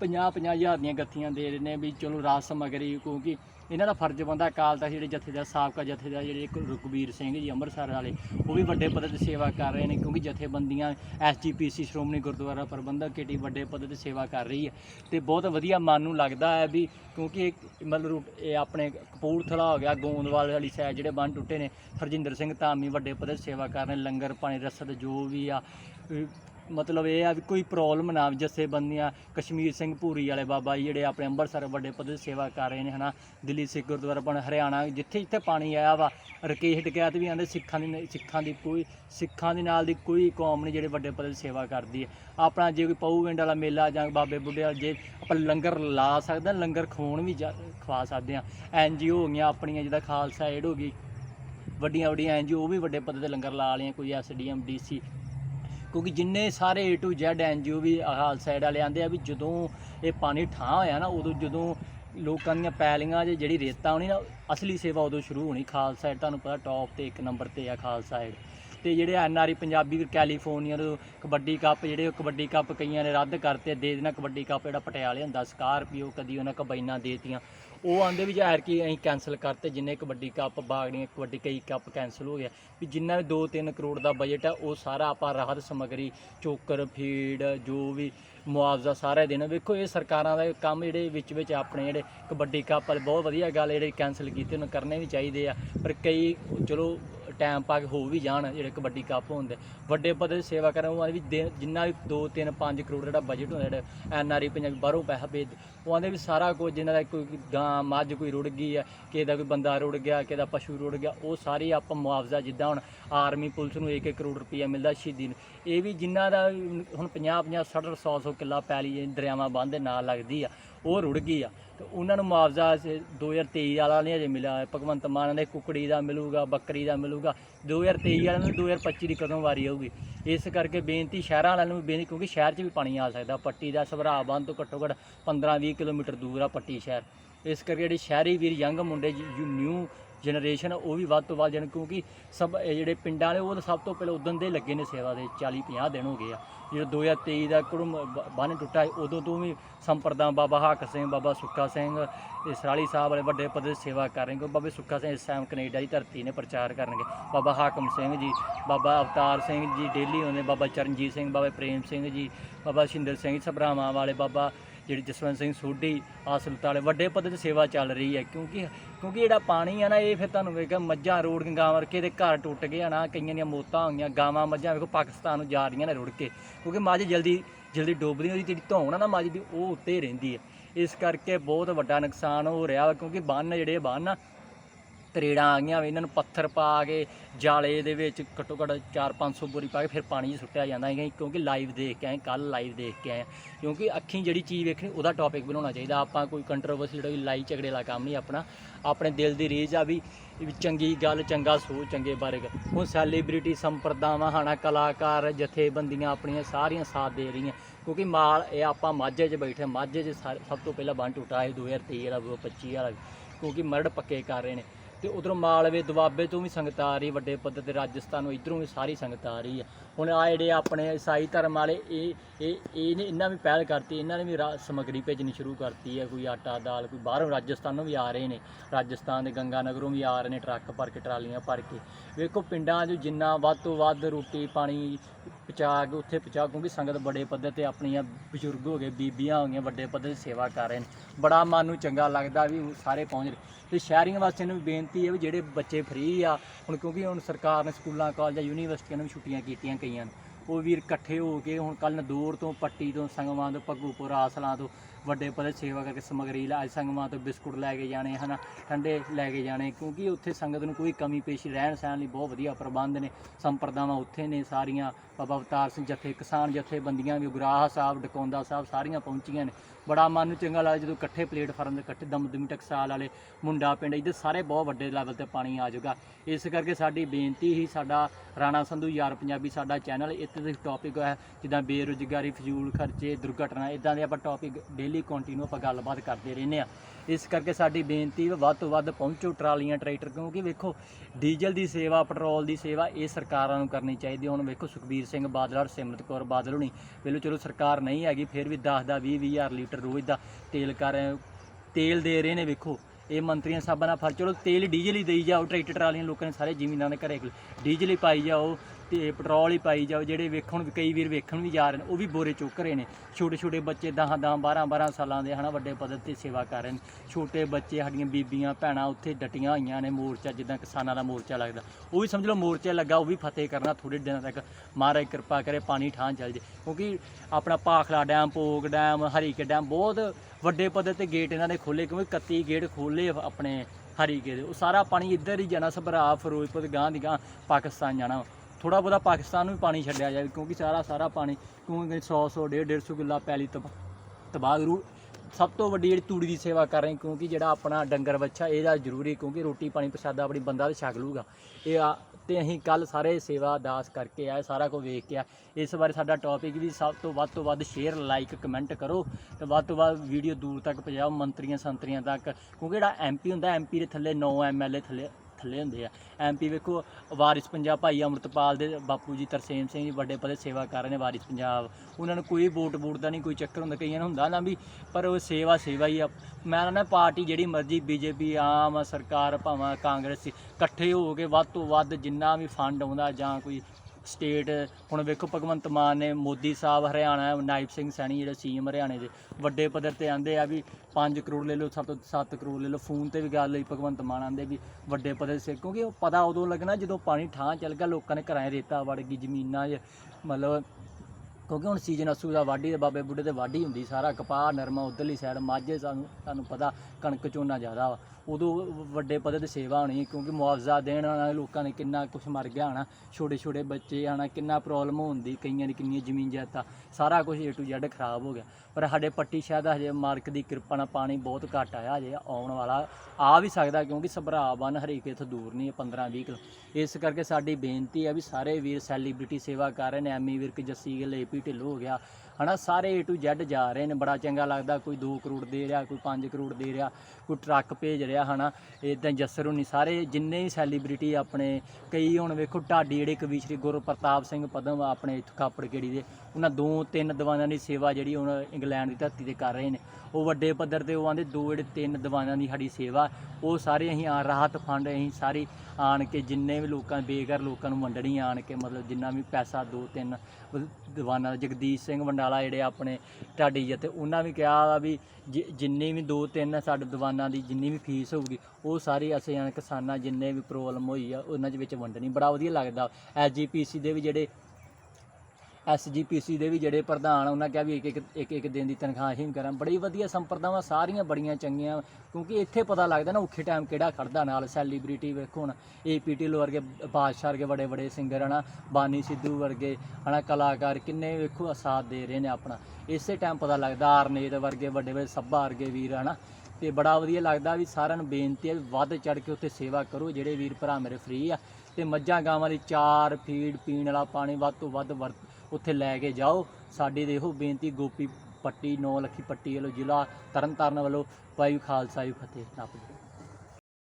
50 50 ਹਜ਼ਾਰ ਦੀਆਂ ਗੱਥੀਆਂ ਦੇ ਰਹੇ ਨੇ ਵੀ ਚਲੋ ਰਾਜ ਸਮਗਰੀ ਕਿਉਂਕਿ ਇਹਨਾਂ ਦਾ ਫਰਜ਼ ਬੰਦਾ ਅਕਾਲ ਤਖਤ ਜਿਹੜੇ ਜਥੇਦਾਰ, ਸਾਬਕਾ ਜਥੇਦਾਰ ਜਿਹੜੇ ਇੱਕ ਸਿੰਘ ਜੀ ਅੰਮ੍ਰਿਤਸਰ ਵਾਲੇ, ਉਹ ਵੀ ਵੱਡੇ ਪੱਧਰ ਤੇ ਸੇਵਾ ਕਰ ਰਹੇ ਨੇ ਕਿਉਂਕਿ ਜਥੇਬੰਦੀਆਂ ਐਸਜੀਪੀਸੀ ਸ਼੍ਰੋਮਣੀ ਗੁਰਦੁਆਰਾ ਪ੍ਰਬੰਧਕ ਕਮੇਟੀ ਵੱਡੇ ਪੱਧਰ ਤੇ ਸੇਵਾ ਕਰ ਰਹੀ ਹੈ ਤੇ ਬਹੁਤ ਵਧੀਆ ਮਨ ਨੂੰ ਲੱਗਦਾ ਹੈ ਵੀ ਕਿਉਂਕਿ ਇਹ ਮਤਲਬ ਰੂਟ- ਇਹ ਆਪਣੇ ਕਪੂਰਥਲਾ ਹੋ ਗਿਆ, ਗੋਂਦਵਾਲ ਵਾਲੀ ਸਾਈਡ ਜਿਹੜੇ ਬੰਨ ਟੁੱਟੇ ਨੇ, ਹਰਜਿੰਦਰ ਸਿੰਘ ਧਾਮੀ ਵੱਡੇ ਪੱਧਰ ਤੇ ਸੇਵਾ ਕਰ ਰਹੇ ਲੰਗਰ ਪਾਣੀ, ਰਸਦ ਜੋ ਵੀ ਆ ਮਤਲਬ ਇਹ ਆ ਵੀ ਕੋਈ ਪ੍ਰੋਬਲਮ ਨਾ ਆਵੇ ਜਥੇਬੰਦੀਆਂ ਕਸ਼ਮੀਰ ਸਿੰਘ ਭੂਰੀ ਵਾਲੇ ਬਾਬਾ ਜੀ ਜਿਹੜੇ ਆਪਣੇ ਅੰਮ੍ਰਿਤਸਰ ਵੱਡੇ ਪੱਧਰ ਤੇ ਸੇਵਾ ਕਰ ਰਹੇ ਨੇ ਹਨਾ? ਦਿੱਲੀ ਸਿੱਖ ਗੁਰਦੁਆਰਾ ਬਣ ਹਰਿਆਣਾ ਜਿੱਥੇ ਜਿੱਥੇ ਪਾਣੀ ਆਇਆ ਵਾ ਰਕੇਸ਼ ਡਕੈਤ ਵੀ ਆਂਦੇ ਸਿੱਖਾਂ ਦੀ ਸਿੱਖਾਂ ਦੀ ਕੋਈ ਸਿੱਖਾਂ ਦੇ ਨਾਲ ਦੀ ਕੋਈ ਕੌਮ ਨਹੀਂ ਜਿਹੜੇ ਵੱਡੇ ਪੱਧਰ ਤੇ ਸੇਵਾ ਕਰਦੀ ਹੈ। ਆਪਣਾ ਜੇ ਕੋਈ ਪਊ ਵਿੰਡ ਵਾਲਾ ਮੇਲਾ ਜਾਂ ਬਾਬੇ ਬੁੱਢੇ ਵਾਲਾ ਜੇ ਆਪਾਂ ਲੰਗਰ ਲਾ ਸਕਦੇ ਹਾਂ, ਲੰਗਰ ਖਵਾਉਣ ਵੀ ਜਾ- ਖਵਾ ਸਕਦੇ ਹਾਂ। ਐਨ ਜੀ ਹੋ ਗਈਆਂ ਆਪਣੀਆਂ ਜਿੱਦਾਂ ਖਾਲਸਾ ਏਡ ਹੋ ਗਈ ਵੱਡੀਆਂ ਵੱਡੀਆਂ ਐਨ ਜੀ ਉਹ ਵੀ ਵੱਡੇ ਪੱਧਰ ਤੇ ਲੰਗਰ ਲਾ ਲਈਆਂ ਕੋਈ S D M D C ਕਿਉਂਕਿ ਜਿੰਨੇ ਸਾਰੇ A to Z ਐਨ ਜੀ ਓ ਵੀ ਹਾਲ ਸਾਈਡ ਵਾਲੇ ਆਂਦੇ ਆ ਵੀ ਜਦੋਂ ਇਹ ਪਾਣੀ ਠਾਂ ਹੋਇਆ ਨਾ, ਉਦੋਂ ਜਦੋਂ ਲੋਕਾਂ ਦੀਆਂ ਪੈਲੀਆਂ 'ਚ ਜਿਹੜੀ ਰੇਤਾ ਹੋਣੀ ਨਾ, ਅਸਲੀ ਸੇਵਾ ਉਦੋਂ ਸ਼ੁਰੂ ਹੋਣੀ। ਖਾਲਸਾ ਏਡ ਤੁਹਾਨੂੰ ਪਤਾ ਟੌਪ ਤੇ ਇੱਕ ਨੰਬਰ ਤੇ ਆ ਖਾਲਸਾ ਏਡ ਤੇ ਜਿਹੜੇ N R I Punjabi California ਤੋਂ ਕਬੱਡੀ ਕੱਪ, ਜਿਹੜੇ ਉਹ ਕਬੱਡੀ ਕੱਪ ਕਈਆਂ ਨੇ ਰੱਦ ਕਰਤੇ, ਦੇ ਦੇਣਾ ਕਬੱਡੀ ਕੱਪ ਜਿਹੜਾ ਪਟਿਆਲੇ ਹੁੰਦਾ, ਸਕਾਰਪੀਓ ਕਦੀ ਉਹਨਾਂ ਕਬਾਈਨਾਂ ਦੇਤੀਆਂ। ਉਹ ਆਂਦੇ ਵੀ ਯਾਰ ਕਿ ਅਸੀਂ ਕੈਨਸਲ ਕਰਤੇ, ਜਿੰਨੇ ਕਬੱਡੀ ਕੱਪ ਬਾਗੜੀਆਂ ਕਬੱਡੀ ਕਈ ਕੱਪ ਕੈਨਸਲ ਹੋ ਗਿਆ, ਵੀ ਜਿੰਨਾ ਵੀ 2-3 ਕਰੋੜ ਦਾ ਬਜਟ ਆ, ਉਹ ਸਾਰਾ ਆਪਾਂ ਰਾਹਤ ਸਮੱਗਰੀ, ਚੋਕਰ, ਫੀਡ, ਜੋ ਵੀ ਮੁਆਵਜ਼ਾ ਸਾਰਾ ਦੇਣਾ। ਵੇਖੋ, ਇਹ ਸਰਕਾਰਾਂ ਦਾ ਕੰਮ ਜਿਹੜੇ ਵਿੱਚ ਵਿੱਚ ਆਪਣੇ ਜਿਹੜੇ ਕਬੱਡੀ ਕੱਪ ਵਾਲੇ, ਬਹੁਤ ਵਧੀਆ ਗੱਲ ਜਿਹੜੇ ਕੈਨਸਲ ਕੀਤੇ, ਉਹਨਾਂ ਕਰਨੇ ਵੀ ਚਾਹੀਦੇ ਆ। ਪਰ ਕਈ, ਚਲੋ ਟਾਈਮ ਪਾ ਕੇ ਹੋ ਵੀ ਜਾਣ, ਜਿਹੜੇ ਕਬੱਡੀ ਕੱਪ ਹੁੰਦੇ। ਵੱਡੇ ਪੱਧਰ ਤੇ ਸੇਵਾ ਕਰਨ ਉਹ ਆਂਦੇ ਵੀ ਦੇ- ਜਿੰਨਾ ਵੀ 2 3 5 ਕਰੋੜ ਜਿਹੜਾ ਬਜਟ ਹੁੰਦਾ, ਜਿਹੜਾ ਐਨ ਆਰ ਆਈ ਪੰਜਾਬੀ ਬਾਹਰੋਂ ਪੈਸਾ ਭੇਜ ਉਹ ਆਂਦੇ ਵੀ ਸਾਰਾ ਕੁਝ ਜਿਨ੍ਹਾਂ ਦਾ ਕੋਈ ਗਾਂ, ਮੱਝ ਕੋਈ ਰੁੜ ਗਈ ਹੈ ਕਿਸੇ ਦਾ ਕੋਈ ਬੰਦਾ ਰੁੜ ਗਿਆ, ਕਿਸੇ ਦਾ ਪਸ਼ੂ ਰੁੜ ਗਿਆ, ਉਹ ਸਾਰੇ ਆਪਾਂ ਮੁਆਵਜ਼ਾ ਜਿੱਦਾਂ ਹੁਣ ਆਰਮੀ ਪੁਲਿਸ ਨੂੰ 1-1 ਕਰੋੜ ਰੁਪਈਆ ਮਿਲਦਾ ਸ਼ਹੀਦੀ ਨੂੰ। ਇਹ ਵੀ ਜਿਨ੍ਹਾਂ ਦਾ ਹੁਣ 50 50 60 100 100 ਕਿੱਲਾ ਪੈਲੀ ਜਿਹੜੀ ਦਰਿਆਵਾਂ ਬੰਦ ਦੇ ਨਾਲ ਲੱਗਦੀ ਆ। ਉਹ ਰੁੜ ਗਈ ਆ। ਤੇ ਉਹਨਾਂ ਨੂੰ ਮੁਆਵਜ਼ਾ ਸ- 2023 ਵਾਲਾ ਨਹੀਂ ਅਜੇ ਮਿਲਿਆ। ਭਗਵੰਤ ਮਾਨ ਦੇ ਕੁਕੜੀ ਦਾ ਮਿਲੂਗਾ, ਬੱਕਰੀ ਦਾ ਮਿਲੂਗਾ। 2023 ਵਾਲਿਆਂ ਨੂੰ 2025 ਦੀ ਕਦੋਂ ਵਾਰੀ ਆਊਗੀ? ਇਸ ਕਰਕੇ ਬੇਨਤੀ ਸ਼ਹਿਰਾਂ ਵਾਲਿਆਂ ਨੂੰ ਵੀ ਬੇਨਤੀ, ਕਿਉਂਕਿ ਸ਼ਹਿਰ 'ਚ ਵੀ ਪਾਣੀ ਆ ਸਕਦਾ। ਪੱਟੀ ਦਾ ਸਭਰਾ ਬੰਦ ਤੋਂ ਘੱਟੋ ਘੱਟ 15-20 ਕਿਲੋਮੀਟਰ ਦੂਰ ਆ ਪੱਟੀ ਸ਼ਹਿਰ। ਇਸ ਕਰਕੇ ਜਿਹੜੇ ਸ਼ਹਿਰੀ ਵੀਰ, ਯੰਗ ਮੁੰਡੇ ਨਿਊ ਜਨਰੇਸ਼ਨ ਉਹ ਵੀ ਵੱਧ ਤੋਂ ਵੱਧ ਜਨ ਕਿਉਂਕਿ ਸਭ ਇਹ ਜਿਹੜੇ ਪਿੰਡਾਂ ਵਾਲੇ ਉਹ ਤਾਂ ਸਭ ਤੋਂ ਪਹਿਲਾਂ ਉਦੋਂ ਦੇ ਲੱਗੇ ਨੇ ਸੇਵਾ ਦੇ 40 50 ਦਿਨ ਹੋ ਗਏ ਆ। ਜਦੋਂ 2023 ਦਾ ਕੁੜਮ ਬੰਨ ਟੁੱਟਾ ਸੀ, ਉਦੋਂ ਤੋਂ ਵੀ ਸੰਪਰਦਾ ਬਾਬਾ ਹਾਕ ਸਿੰਘ ਬਾਬਾ ਸੁੱਖਾ ਸਿੰਘ ਤੇ ਸਾਹਿਬ ਵਾਲੇ ਵੱਡੇ ਪੱਧਰ ਤੇ ਸੇਵਾ ਕਰ ਰਹੇ ਨੇ ਬਾਬੇ ਸੁੱਖਾ ਸਿੰਘ ਇਸ ਟਾਈਮ ਕੈਨੇਡਾ ਦੀ ਧਰਤੀ ਨੇ ਪ੍ਰਚਾਰ ਕਰਨਗੇ। ਬਾਬਾ ਹਾਕਮ ਸਿੰਘ ਜੀ ਬਾਬਾ ਅਵਤਾਰ ਸਿੰਘ ਜੀ ਡੇਲੀ ਹੁੰਦੇ ਬਾਬਾ ਚਰਨਜੀਤ ਸਿੰਘ ਬਾਬਾ ਪ੍ਰੇਮ ਸਿੰਘ ਜੀ ਬਾਬਾ ਸ਼ਿੰਦਰ ਸਿੰਘ ਸਭਰਾਵਾਂ ਵਾਲੇ ਬਾਬਾ ਜਿਹੜੀ ਜਸਵੰਤ ਸਿੰਘ ਸੋਢੀ ਆਸਲਤ ਵਾਲੇ ਵੱਡੇ ਪੱਧਰ ਤੇ ਸੇਵਾ ਚੱਲ ਰਹੀ ਹੈ, ਕਿਉਂਕਿ ਕਿਉਂਕਿ ਜਿਹੜਾ ਪਾਣੀ ਆ ਨਾ, ਇਹ ਫਿਰ ਤੁਹਾਨੂੰ ਵੇਖਿਆ ਮੱਝਾਂ ਰੋੜ ਗਈਆਂ, ਗਾਵਾਂ ਵਰਕੇ ਦੇ ਘਰ ਟੁੱਟ ਗਏ ਆ ਨਾ, ਕਈਆਂ ਦੀਆਂ ਮੌਤਾਂ ਹੋਈਆਂ, ਗਾਵਾਂ ਮੱਝਾਂ ਵੇਖੋ ਪਾਕਿਸਤਾਨ ਨੂੰ ਜਾ ਰਹੀਆਂ ਨੇ ਰੁੜ ਕੇ, ਕਿਉਂਕਿ ਮੱਝ ਜਲਦੀ ਜਲਦੀ ਡੁੱਬਦੀ ਉਹਦੀ ਜਿਹੜੀ ਧੌਣ ਆ ਨਾ ਮੱਝ ਦੀ, ਉਹ ਉੱਤੇ ਹੀ ਰਹਿੰਦੀ ਹੈ। ਇਸ ਕਰਕੇ ਬਹੁਤ ਵੱਡਾ ਨੁਕਸਾਨ ਹੋ ਰਿਹਾ ਵਾ, ਕਿਉਂਕਿ ਬੰਨ ਜਿਹੜੇ ਬੰਨ ਆ ਤਰੇੜਾਂ ਆ ਗਈਆਂ ਵਾ, ਇਹਨਾਂ ਨੂੰ ਪੱਥਰ ਪਾ ਕੇ ਜਾਲੇ ਦੇ ਵਿੱਚ ਘੱਟੋ ਘੱਟ 4-500 ਬੋਰੀ ਪਾ ਕੇ ਫਿਰ ਪਾਣੀ 'ਚ ਸੁੱਟਿਆ ਜਾਂਦਾ ਹੈਗਾ ਕਿਉਂਕਿ ਲਾਈਵ ਦੇਖ ਕੇ ਆਏ ਕੱਲ ਲਾਈਵ ਦੇਖ ਕੇ ਆਏ। ਹਾਂ। ਕਿਉਂਕਿ ਅੱਖੀਂ ਜਿਹੜੀ ਚੀਜ਼ ਵੇਖਣੀ ਉਹਦਾ ਟੌਪਿਕ ਬਣਾਉਣਾ ਚਾਹੀਦਾ। ਆਪਾਂ ਕੋਈ ਕੰਟਰੋਵਰਸੀ ਜਿਹੜਾ ਲਾਈ ਝਗੜੇ ਵਾਲਾ ਕੰਮ ਨਹੀਂ ਆਪਣਾ। ਆਪਣੇ ਦਿਲ ਦੀ ਰੀਝ ਆ ਵੀ ਚੰਗੀ ਗੱਲ ਚੰਗਾ ਸੋਚ ਚੰਗੇ ਬਾਰੇ। ਹੁਣ ਸੈਲੀਬ੍ਰਿਟੀ ਸੰਪਰਦਾਵਾਂ ਹਾਣਾ ਕਲਾਕਾਰ ਜਥੇਬੰਦੀਆਂ ਆਪਣੀਆਂ ਸਾਰੀਆਂ ਸਾਥ ਦੇ ਰਹੀਆਂ। ਕਿਉਂਕਿ ਮਾਲ ਇਹ ਆਪਾਂ ਮਾਝੇ 'ਚ ਬੈਠੇ ਮਾਝੇ 'ਚ ਸਾਰੇ- ਸਭ ਤੋਂ ਪਹਿਲਾਂ ਬੰਨ ਟੁੱਟਾ ਹੈ 2023 ਵਾਲਾ 2025 ਵਾਲਾ। ਕਿਉਂਕਿ ਮਰੜ ਪੱਕੇ ਕਰ ਰਹੇ ਨੇ। ਤੇ ਉਧਰੋਂ ਮਾਲਵੇ ਦੁਆਬੇ ਤੋਂ ਵੀ ਸੰਗਤ ਆ ਰਹੀ, ਵੱਡੇ ਪੱਧਰ ਤੇ ਰਾਜਸਥਾਨ ਨੂੰ ਇਧਰੋਂ ਵੀ ਸਾਰੀ ਸੰਗਤ ਆ ਰਹੀ ਹੈ ਹੁਣ ਆ ਜਿਹੜੇ ਆਪਣੇ ਈਸਾਈ ਧਰਮ ਵਾਲੇ, ਇਹ ਇਹ ਇਹ ਨੇ ਇਹਨਾਂ ਵੀ ਪਹਿਲ ਕਰਤੀ, ਇਹਨਾਂ ਨੇ ਵੀ ਰਾ- ਸਮੱਗਰੀ ਭੇਜਣੀ ਸ਼ੁਰੂ ਕਰਤੀ ਹੈ ਕੋਈ ਆਟਾ ਦਾਲ, ਕੋਈ ਬਾਹਰੋਂ ਰਾਜਸਥਾਨੋਂ ਵੀ ਆ ਰਹੇ ਨੇ। ਰਾਜਸਥਾਨ ਦੇ ਗੰਗਾ ਨਗਰੋਂ ਵੀ ਆ ਰਹੇ ਨੇ, ਟਰੱਕ ਭਰ ਕੇ, ਟਰਾਲੀਆਂ ਭਰ ਕੇ। ਵੇਖੋ ਪਿੰਡਾਂ 'ਚ ਜਿੰਨਾ ਵੱਧ ਤੋਂ ਵੱਧ ਰੋਟੀ ਪਾਣੀ ਪਹੁੰਚਾ ਕੇ ਉੱਥੇ ਪਹੁੰਚਾ, ਕਿਉਂਕਿ ਸੰਗਤ ਬੜੇ ਪੱਧਰ ਤੇ ਆਪਣੀਆਂ ਬਜ਼ੁਰਗ ਹੋ ਗਏ, ਬੀਬੀਆਂ ਹੋ ਗਈਆਂ, ਵੱਡੇ ਪੱਧਰ ਤੇ ਸੇਵਾ ਕਰ ਰਹੇ ਨੇ। ਬੜਾ ਮਨ ਨੂੰ ਚੰਗਾ ਲੱਗਦਾ ਵੀ ਸਾਰੇ ਪਹੁੰਚ ਰਹੇ। ਤੇ ਸ਼ਹਿਰੀਆਂ ਵਾਸੀਆਂ ਨੂੰ ਵੀ ਬੇਨਤੀ ਹੈ ਵੀ ਜਿਹੜੇ ਬੱਚੇ ਫ੍ਰੀ ਆ, ਹੁਣ ਕਿਉਂਕਿ ਹੁਣ ਸਰਕਾਰ ਨੇ ਸਕੂਲਾਂ, ਕਾਲਜਾਂ, ਯੂਨੀਵਰਸਿਟੀਆਂ ਨੂੰ ਵੀ ਛੁੱਟੀਆਂ ਕੀਤੀਆਂ ਕਈਆਂ ਨੂੰ। ਉਹ ਵੀਰ ਇਕੱਠੇ ਹੋ ਕੇ ਹੁਣ ਕੱਲ ਨਦੂਰ ਤੋਂ, ਪੱਟੀ ਤੋਂ, ਸੰਗਮਾਂ ਤੋਂ, ਭੱਗੂਪੁਰ, ਆਸਲਾਂ ਤੋਂ ਵੱਡੇ ਪੱਧਰ ਸੇਵਾ ਕਰਕੇ ਸਮਗਰੀ ਲੈ ਸੰਗਮਾਂ ਤੋਂ ਬਿਸਕੁਟ ਲੈ ਕੇ ਜਾਣੇ ਹਨਾ, ਠੰਡੇ ਲੈ ਕੇ ਜਾਣੇ, ਕਿਉਂਕਿ ਉੱਥੇ ਸੰਗਤ ਨੂੰ ਕੋਈ ਕਮੀ ਪੇਸ਼ੀ ਰਹਿਣ ਸਹਿਣ ਲਈ ਬਹੁਤ ਵਧੀਆ ਪ੍ਰਬੰਧ ਨੇ, ਸੰਪਰਦਾਵਾਂ ਉੱਥੇ ਨੇ ਸਾਰੀਆਂ, ਬਾਬਾ ਅਵਤਾਰ ਸਿੰਘ ਜਥੇ, ਕਿਸਾਨ ਜਥੇਬੰਦੀਆਂ ਵੀ ਉਗਰਾਹ ਸਾਹਿਬ, ਡਕੌਂਦਾ ਸਾਹਿਬ ਸਾਰੀਆਂ ਪਹੁੰਚੀਆਂ ਨੇ। ਬੜਾ ਮਨ ਨੂੰ ਚੰਗਾ ਲੱਗਦਾ ਜਦੋਂ ਇਕੱਠੇ ਪਲੇਟਫਾਰਮ ਦੇ ਇਕੱਠੇ ਦਮਦਮੀ ਟਕਸਾਲ ਵਾਲੇ ਮੁੰਡਾ ਪਿੰਡ ਇੱਧਰ ਸਾਰੇ ਬਹੁਤ ਵੱਡੇ ਲੈਵਲ ਤੇ ਪਾਣੀ ਆ ਜਾਊਗਾ। ਇਸ ਕਰਕੇ ਸਾਡੀ ਬੇਨਤੀ ਹੀ ਸਾਡਾ ਰਾਣਾ ਸੰਧੂ ਯਾਰ ਪੰਜਾਬੀ ਸਾਡਾ ਚੈਨਲ ਇੱਥੇ ਦੇ ਟੌਪਿਕ ਹੈ, ਜਿੱਦਾਂ ਬੇਰੁਜ਼ਗਾਰੀ, ਫਜ਼ੂਲ ਖਰਚੇ, ਦੁਰਘਟਨਾ ਇਦਾਂ ਦੇ ਆਪਾਂ ਟੌਪਿਕ ਡੇਲੀ ਕੰਟੀਨਿਊ ਆਪਾਂ ਗੱਲਬਾਤ ਕਰਦੇ ਰਹਿੰਦੇ ਆ ਇਸ ਕਰਕੇ ਸਾਡੀ ਬੇਨਤੀ ਵੀ, ਵੱਧ ਤੋਂ ਵੱਧ ਪਹੁੰਚੋ ਟਰਾਲੀਆਂ, ਟਰੈਕਟਰ, ਕਿਉਂਕਿ ਵੇਖੋ, ਡੀਜ਼ਲ ਦੀ ਸੇਵਾ, ਪੈਟਰੋਲ ਦੀ ਸੇਵਾ ਇਹ ਸਰਕਾਰਾਂ ਨੂੰ ਕਰਨੀ ਚਾਹੀਦੀ ਹੁਣ ਵੇਖੋ ਸੁਖਬੀਰ ਸਿੰਘ ਬਾਦਲ ਔਰ ਸਿਮਰਤ ਕੌਰ ਬਾਦਲ ਹੁਣੀ ਵੇਲੋ ਚਲੋ ਸਰਕਾਰ ਨਹੀਂ ਹੈਗੀ, ਫਿਰ ਵੀ 10 ਦਾ 20 20 ਹਜ਼ਾਰ ਲੀਟਰ ਰੋਜ਼ ਦਾ ਤੇਲ ਕਰ ਤੇਲ ਦੇ ਰਹੇ ਨੇ ਵੇਖੋ, ਇਹ ਮੰਤਰੀਆਂ ਸਾਹਿਬਾਂ ਨਾਲ ਫਰਜ਼ ਚਲੋ ਤੇਲ ਡੀਜ਼ਲ ਹੀ ਦੇਈ ਜਾਓ, ਟਰੈਕਟਰ ਟਰਾਲੀਆਂ ਲੋਕਾਂ ਨੇ ਸਾਰੇ ਜ਼ਿਮੀਂਦਾਰਾਂ ਦੇ ਘਰੇ ਡੀਜ਼ਲ ਹੀ ਪਾਈ ਜਾਓ ਤੇ ਪੈਟਰੋਲ ਹੀ ਪਾਈ ਜਾਓ, ਜਿਹੜੇ ਵੇਖਣ ਕਈ ਵੀਰ ਵੇਖਣ ਵੀ ਜਾ ਰਹੇ ਨੇ, ਉਹ ਵੀ ਬੋਰੇ ਚੁੱਕ ਰਹੇ ਨੇ। ਛੋਟੇ ਛੋਟੇ ਬੱਚੇ 10 10 12 12 ਸਾਲਾਂ ਦੇ ਹਨਾ, ਵੱਡੇ ਪੱਧਰ ਤੇ ਸੇਵਾ ਕਰ ਰਹੇ ਨੇ। ਛੋਟੇ ਬੱਚੇ ਸਾਡੀਆਂ ਬੀਬੀਆਂ, ਭੈਣਾਂ ਉੱਥੇ ਡਟੀਆਂ ਹੋਈਆਂ ਨੇ ਮੋਰਚਾ, ਜਿੱਦਾਂ ਕਿਸਾਨਾਂ ਦਾ ਮੋਰਚਾ ਲੱਗਦਾ। ਉਹ ਵੀ ਸਮਝ ਲਓ, ਮੋਰਚਾ ਲੱਗਾ, ਉਹ ਵੀ ਫਤਿਹ ਕਰਨਾ ਥੋੜੇ ਦਿਨਾਂ ਤੱਕ। ਮਹਾਰਾਜ ਕਿਰਪਾ ਕਰੇ, ਪਾਣੀ ਠਾਂ ਚੱਲ ਜੇ। ਕਿਉਂਕਿ ਆਪਣਾ Bhakra dam Pong dam, Harike dam, ਬਹੁਤ ਵੱਡੇ ਪੱਧਰ ਤੇ ਗੇਟ ਇਹਨਾਂ ਨੇ ਖੋਲੇ ਕਿਉਂਕਿ 31 ਗੇਟ ਖੋਲੇ ਆਪਣੇ ਹਰੀਕੇ ਦੇ। ਉਹ ਸਾਰਾ ਪਾਣੀ ਇੱਧਰ ਹੀ ਜਾਣਾ, ਸਭਰਾ, ਫਿਰੋਜ਼ਪੁਰ ਗਾਂ ਦੀ ਗਾਂ ਪਾਕਿਸਤਾਨ ਜਾਣਾ। ਥੋੜਾ ਬਹੁਤਾ ਪਾਕਿਸਤਾਨ ਨੂੰ ਵੀ ਪਾਣੀ ਛੱਡਿਆ ਜਾਵੇ, ਕਿਉਂਕਿ ਸਾਰਾ ਸਾਰਾ ਪਾਣੀ, ਕਿਉਂਕਿ 100 100 150 150 ਕਿੱਲਾ ਪੈਲੀ ਤਬ- ਤਬਾਹ ਰੂ ਸਭ ਤੋਂ ਵੱਡੀ ਜਿਹੜੀ ਤੂੜੀ ਦੀ ਸੇਵਾ ਕਰ ਰਹੇ, ਕਿਉਂਕਿ ਜਿਹੜਾ ਆਪਣਾ ਡੰਗਰ ਬੱਚਾ ਇਹਦਾ ਜ਼ਰੂਰੀ ਕਿਉਂਕਿ ਰੋਟੀ ਪਾਣੀ ਪ੍ਰਸ਼ਾਦਾ ਆਪਣੀ ਬੰਦਾ ਤੇ ਛਕ ਲੂਗਾ ਇਹ ਆ, ਤੇ ਅਸੀਂ ਕੱਲ ਸਾਰੇ ਸੇਵਾ ਦਾਸ ਕਰਕੇ ਆਏ, ਸਾਰਾ ਕੁਝ ਵੇਖ ਕੇ ਆ ਇਸ ਬਾਰੇ ਸਾਡਾ ਟੌਪਿਕ ਵੀ ਸਭ ਤੋਂ ਵੱਧ ਤੋਂ ਵੱਧ ਸ਼ੇਅਰ ਲਾਈਕ ਕਮੈਂਟ ਕਰੋ ਤੇ ਵੱਧ ਤੋਂ ਵੱਧ ਵੀਡੀਓ ਦੂਰ ਤੱਕ ਪਹੁੰਚਾਓ ਮੰਤਰੀਆਂ, ਸੰਤਰੀਆਂ ਤੱਕ। ਕਿਉਂਕਿ ਜਿਹੜਾ ਐਮਪੀ ਹੁੰਦਾ ਐਮਪੀ ਦੇ ਥੱਲੇ 9 ਐਮਐਲਏ ਥੱਲੇ ਥੱਲੇ ਹੁੰਦੇ ਆ। ਐਮਪੀ ਵੇਖੋ, ਵਾਰਿਸ ਪੰਜਾਬ ਭਾਈ ਅਮਰਤਪਾਲ ਦੇ ਬਾਪੂ ਜੀ ਤਰਸੇਮ ਸਿੰਘ ਜੀ ਵੱਡੇ ਪਦੇ ਸੇਵਾ ਕਰ ਰਹੇ ਨੇ ਵਾਰਿਸ ਪੰਜਾਬ। ਉਹਨਾਂ ਨੂੰ ਕੋਈ ਵੋਟ ਵੋਟ ਦਾ ਨਹੀਂ, ਕੋਈ ਚੱਕਰ ਹੁੰਦਾ, ਕਈਆਂ ਨੂੰ ਹੁੰਦਾ ਨਾ ਵੀ ਪਰ ਉਹ ਸੇਵਾ ਸੇਵਾ ਹੀ ਆ। ਮੈਂ ਨਾ ਪਾਰਟੀ ਜਿਹੜੀ ਮਰਜ਼ੀ ਬੀਜੇਪੀ, ਆਮ ਸਰਕਾਰ, ਭਾਵੇਂ ਕਾਂਗਰਸ ਇਕੱਠੇ ਹੋ ਕੇ ਵੱਧ ਤੋਂ ਵੱਧ ਜਿੰਨਾ ਵੀ ਫੰਡ ਆਉਂਦਾ ਜਾਂ ਕੋਈ ਸਟੇਟ ਹੁਣ ਵੇਖੋ ਭਗਵੰਤ ਮਾਨ ਨੇ ਮੋਦੀ ਸਾਹਿਬ ਹਰਿਆਣਾ, ਨਾਇਬ ਸਿੰਘ ਸੈਣੀ ਜਿਹੜੇ ਸੀਐਮ ਹਰਿਆਣੇ ਦੇ, ਵੱਡੇ ਪੱਧਰ ਤੇ ਆਂਦੇ ਆ ਵੀ 5 ਕਰੋੜ ਲੈ ਲਓ 7 7 ਕਰੋੜ ਲੈ ਲਓ, ਫੋਨ ਤੇ ਵੀ ਗੱਲ ਹੋਈ ਭਗਵੰਤ ਮਾਨ ਆਂਦੇ ਵੀ ਵੱਡੇ ਪੱਧਰ ਸੇ ਕਿਉਂਕਿ ਉਹ ਪਤਾ ਉਦੋਂ ਲੱਗਣਾ ਜਦੋਂ ਪਾਣੀ ਠਾਂ ਚੱਲ ਗਿਆ, ਲੋਕਾਂ ਨੇ ਘਰਾਂ ਰੇਤਾ ਵੜ ਗਈ, ਜ਼ਮੀਨਾਂ 'ਚ, ਮਤਲਬ ਕਿਉਂਕਿ ਹੁਣ ਸੀਜ਼ਨ ਅਸੂ ਦਾ ਵਾਢੀ ਦੇ ਬਾਬੇ ਬੁੱਢੇ ਤੇ ਵਾਢੀ ਹੁੰਦੀ, ਸਾਰਾ ਕਪਾਹ, ਨਰਮਾ ਉਧਰਲੀ ਸਾਈਡ ਮਾਝੇ ਸਾਨੂੰ ਤੁਹਾਨੂੰ ਪਤਾ ਕਣਕ ਝੋਨਾ ਜ਼ਿਆਦਾ ਵਾ। ਉਦੋਂ ਵੱਡੇ ਪੱਧਰ ਤੇ ਸੇਵਾ ਹੋਣੀ, ਕਿਉਂਕਿ ਮੁਆਵਜ਼ਾ ਦੇਣ ਵਾਲਾ ਲੋਕਾਂ ਨੇ ਕਿੰਨਾ ਕੁਝ ਮਰ ਗਿਆ ਹੋਣਾ ਛੋਟੇ ਛੋਟੇ ਬੱਚੇ ਆਣਾ ਕਿੰਨਾ ਪ੍ਰੋਬਲਮ ਹੁੰਦੀ ਕਈਆਂ ਦੀ ਕਿੰਨੀਆਂ ਜ਼ਮੀਨ ਜਾਇਦਾਦਾਂ, ਸਾਰਾ ਕੁਝ ਏ ਟੂ ਜ਼ੈਡ ਖਰਾਬ ਹੋ ਗਿਆ। ਪਰ ਸਾਡੇ ਪੱਟੀ ਸ਼ਾਇਦ ਹਜੇ ਮਾਰਕ ਦੀ ਕਿਰਪਾ ਨਾਲ ਪਾਣੀ ਬਹੁਤ ਘੱਟ ਆਇਆ, ਹਜੇ ਆਉਣ ਵਾਲਾ ਆ ਵੀ ਸਕਦਾ, ਕਿਉਂਕਿ ਸਭਰਾ ਬੰਨ ਹਰੀਕੇ ਤੋਂ ਦੂਰ ਨਹੀਂ 15 20 ਕਿਲੋ। ਇਸ ਕਰਕੇ ਸਾਡੀ ਬੇਨਤੀ ਹੈ ਵੀ ਸਾਰੇ ਵੀਰ ਸੈਲੀਬ੍ਰਿਟੀ ਸੇਵਾ ਕਰ ਰਹੇ ਨੇ, ਐਮੀ ਵਿਰਕ, ਜੱਸੀ ਗਿੱਲ ਏਪੀ ਢਿੱਲੋਂ ਹੋ ਗਿਆ ਹਨਾ, ਸਾਰੇ ਏ ਟੂ ਜ਼ੈਡ ਜਾ ਰਹੇ ਨੇ। ਬੜਾ ਚੰਗਾ ਲੱਗਦਾ, ਕੋਈ 2 ਕਰੋੜ ਦੇ ਰਿਹਾ, ਕੋਈ 5 ਕਰੋੜ ਦੇ ਰਿਹਾ, ਕੋਈ ਟਰੱਕ ਭੇਜ ਰਿਹਾ, ਹਨਾ। ਇਦਾਂ ਜੱਸਰ ਹੁਣੀ, ਸਾਰੇ ਜਿੰਨੇ ਵੀ ਸੈਲੀਬ੍ਰਿਟੀ ਆਪਣੇ, ਕਈ ਹੁਣ ਵੇਖੋ ਢਾਡੀ ਜਿਹੜੇ ਕਵੀ ਸ਼੍ਰੀ ਗੁਰੂ ਪ੍ਰਤਾਪ ਸਿੰਘ ਪਦਮ ਆਪਣੇ ਇੱਥੋਂ ਖਾਪੜ ਕਿਹੜੀ ਦੇ ਉਹਨਾਂ ਦੋ ਤਿੰਨ ਦੀਵਾਨਾਂ ਦੀ ਸੇਵਾ ਜਿਹੜੀ ਹੁਣ ਇੰਗਲੈਂਡ ਦੀ ਧਰਤੀ ਤੇ ਕਰ ਰਹੇ ਨੇ। ਉਹ ਵੱਡੇ ਪੱਧਰ ਤੇ ਉਹ ਆਂਦੇ ਦੋ ਜਿਹੜੇ ਤਿੰਨ ਦੀਵਾਨਾਂ ਦੀ ਸਾਡੀ ਸੇਵਾ, ਉਹ ਸਾਰੇ ਅਸੀਂ ਆ ਰਾਹਤ ਫੰਡ ਅਸੀਂ ਸਾਰੀ ਆਣ ਕੇ ਜਿੰਨੇ ਵੀ ਲੋਕਾਂ, ਬੇਘਰ ਲੋਕਾਂ ਨੂੰ ਵੰਡਣੀ ਆਣ ਕੇ ਮਤਲਬ ਜਿੰਨਾ ਵੀ ਪੈਸਾ ਦੋ ਤਿੰਨ ਦੀਵਾਨਾਂ ਦਾ, ਜਗਦੀਸ਼ ਸਿੰਘ ਵੰਡਾਲਾ ਜਿਹੜੇ ਆਪਣੇ ਢਾਡੀ ਜਿੱਤੇ, ਉਹਨਾਂ ਵੀ ਕਿਹਾ ਵਾ ਵੀ ਜਿ- ਜਿੰਨੀ ਵੀ ਦੋ ਤਿੰਨ ਸਾਡੇ ਦੀਵਾਨਾਂ ਦੀ ਜਿੰਨੀ ਵੀ ਫੀਸ ਹੋਊਗੀ, ਉਹ ਸਾਰੀ ਅਸੀਂ ਕਿਸਾਨਾਂ ਜਿੰਨੇ ਵੀ ਪ੍ਰੋਬਲਮ ਹੋਈ ਆ, ਉਹਨਾਂ ਦੇ ਵਿੱਚ ਵੰਡਣੀ। ਬੜਾ ਵਧੀਆ ਲੱਗਦਾ। ਐਸਜੀਪੀਸੀ ਦੇ ਵੀ ਜਿਹੜੇ ਐਸਜੀਪੀਸੀ ਦੇ ਵੀ ਜਿਹੜੇ ਪ੍ਰਧਾਨ, ਉਹਨਾਂ ਕਿਹਾ ਵੀ ਇੱਕ ਇੱਕ ਇੱਕ ਇੱਕ ਦਿਨ ਦੀ ਤਨਖਾਹ ਹੀ ਕਰਾਂ। ਬੜੀ ਵਧੀਆ ਸੰਪਰਦਾਵਾਂ ਸਾਰੀਆਂ ਬੜੀਆਂ ਚੰਗੀਆਂ, ਕਿਉਂਕਿ ਇੱਥੇ ਪਤਾ ਲੱਗਦਾ ਨਾ ਔਖੇ ਟਾਈਮ ਕਿਹੜਾ ਖੜਦਾ ਨਾਲ। ਸੈਲੀਬ੍ਰਿਟੀ ਵੇਖੋ ਹੁਣ ਏਪੀਟੀ ਲੋ ਵਰਗੇ, ਬਾਦਸ਼ਾਹ ਵਰਗੇ ਬੜੇ ਬੜੇ ਸਿੰਗਰ ਹਨਾ, ਬਾਨੀ ਸਿੱਧੂ ਵਰਗੇ, ਹਨਾ, ਕਲਾਕਾਰ ਕਿੰਨੇ ਵੇਖੋ ਸਾਥ ਦੇ ਰਹੇ ਨੇ ਆਪਣਾ। ਇਸੇ ਟਾਈਮ ਪਤਾ ਲੱਗਦਾ, ਆਰਨੇਤ ਵਰਗੇ, ਵੱਡੇ ਵੱਡੇ ਸੱਭਾ ਵਰਗੇ ਵੀਰ ਹਨਾ। ਤੇ ਬੜਾ ਵਧੀਆ ਲੱਗਦਾ ਵੀ ਸਾਰਿਆਂ ਨੂੰ ਬੇਨਤੀ ਹੈ ਵੀ ਵੱਧ ਚੜ ਕੇ ਉੱਥੇ ਸੇਵਾ ਕਰੋ, ਜਿਹੜੇ ਵੀਰ ਭਰਾ ਮੇਰੇ ਫ੍ਰੀ ਆ। ਤੇ ਮੱਝਾਂ ਗਾਵਾਂ ਲਈ ਚਾਰ ਫੀਡ ਪੀਣ ਵਾਲਾ ਪਾਣੀ ਵੱਧ ਤੋਂ ਵੱਧ ਵਰਤ ਉੱਥੇ ਲੈ ਕੇ ਜਾਓ। ਸਾਡੀ ਦੇਖੋ ਬੇਨਤੀ, ਗੋਪੀ ਪੱਟੀ 9 ਲੱਖੀ ਪੱਟੀ ਵੱਲੋਂ ਜ਼ਿਲ੍ਹਾ ਤਰਨਤਾਰਨ ਵੱਲੋਂ ਵਾਹਿਗੁਰੂ ਖਾਲਸਾ ਜੀ ਫਤਿਹ। ਨੱਪ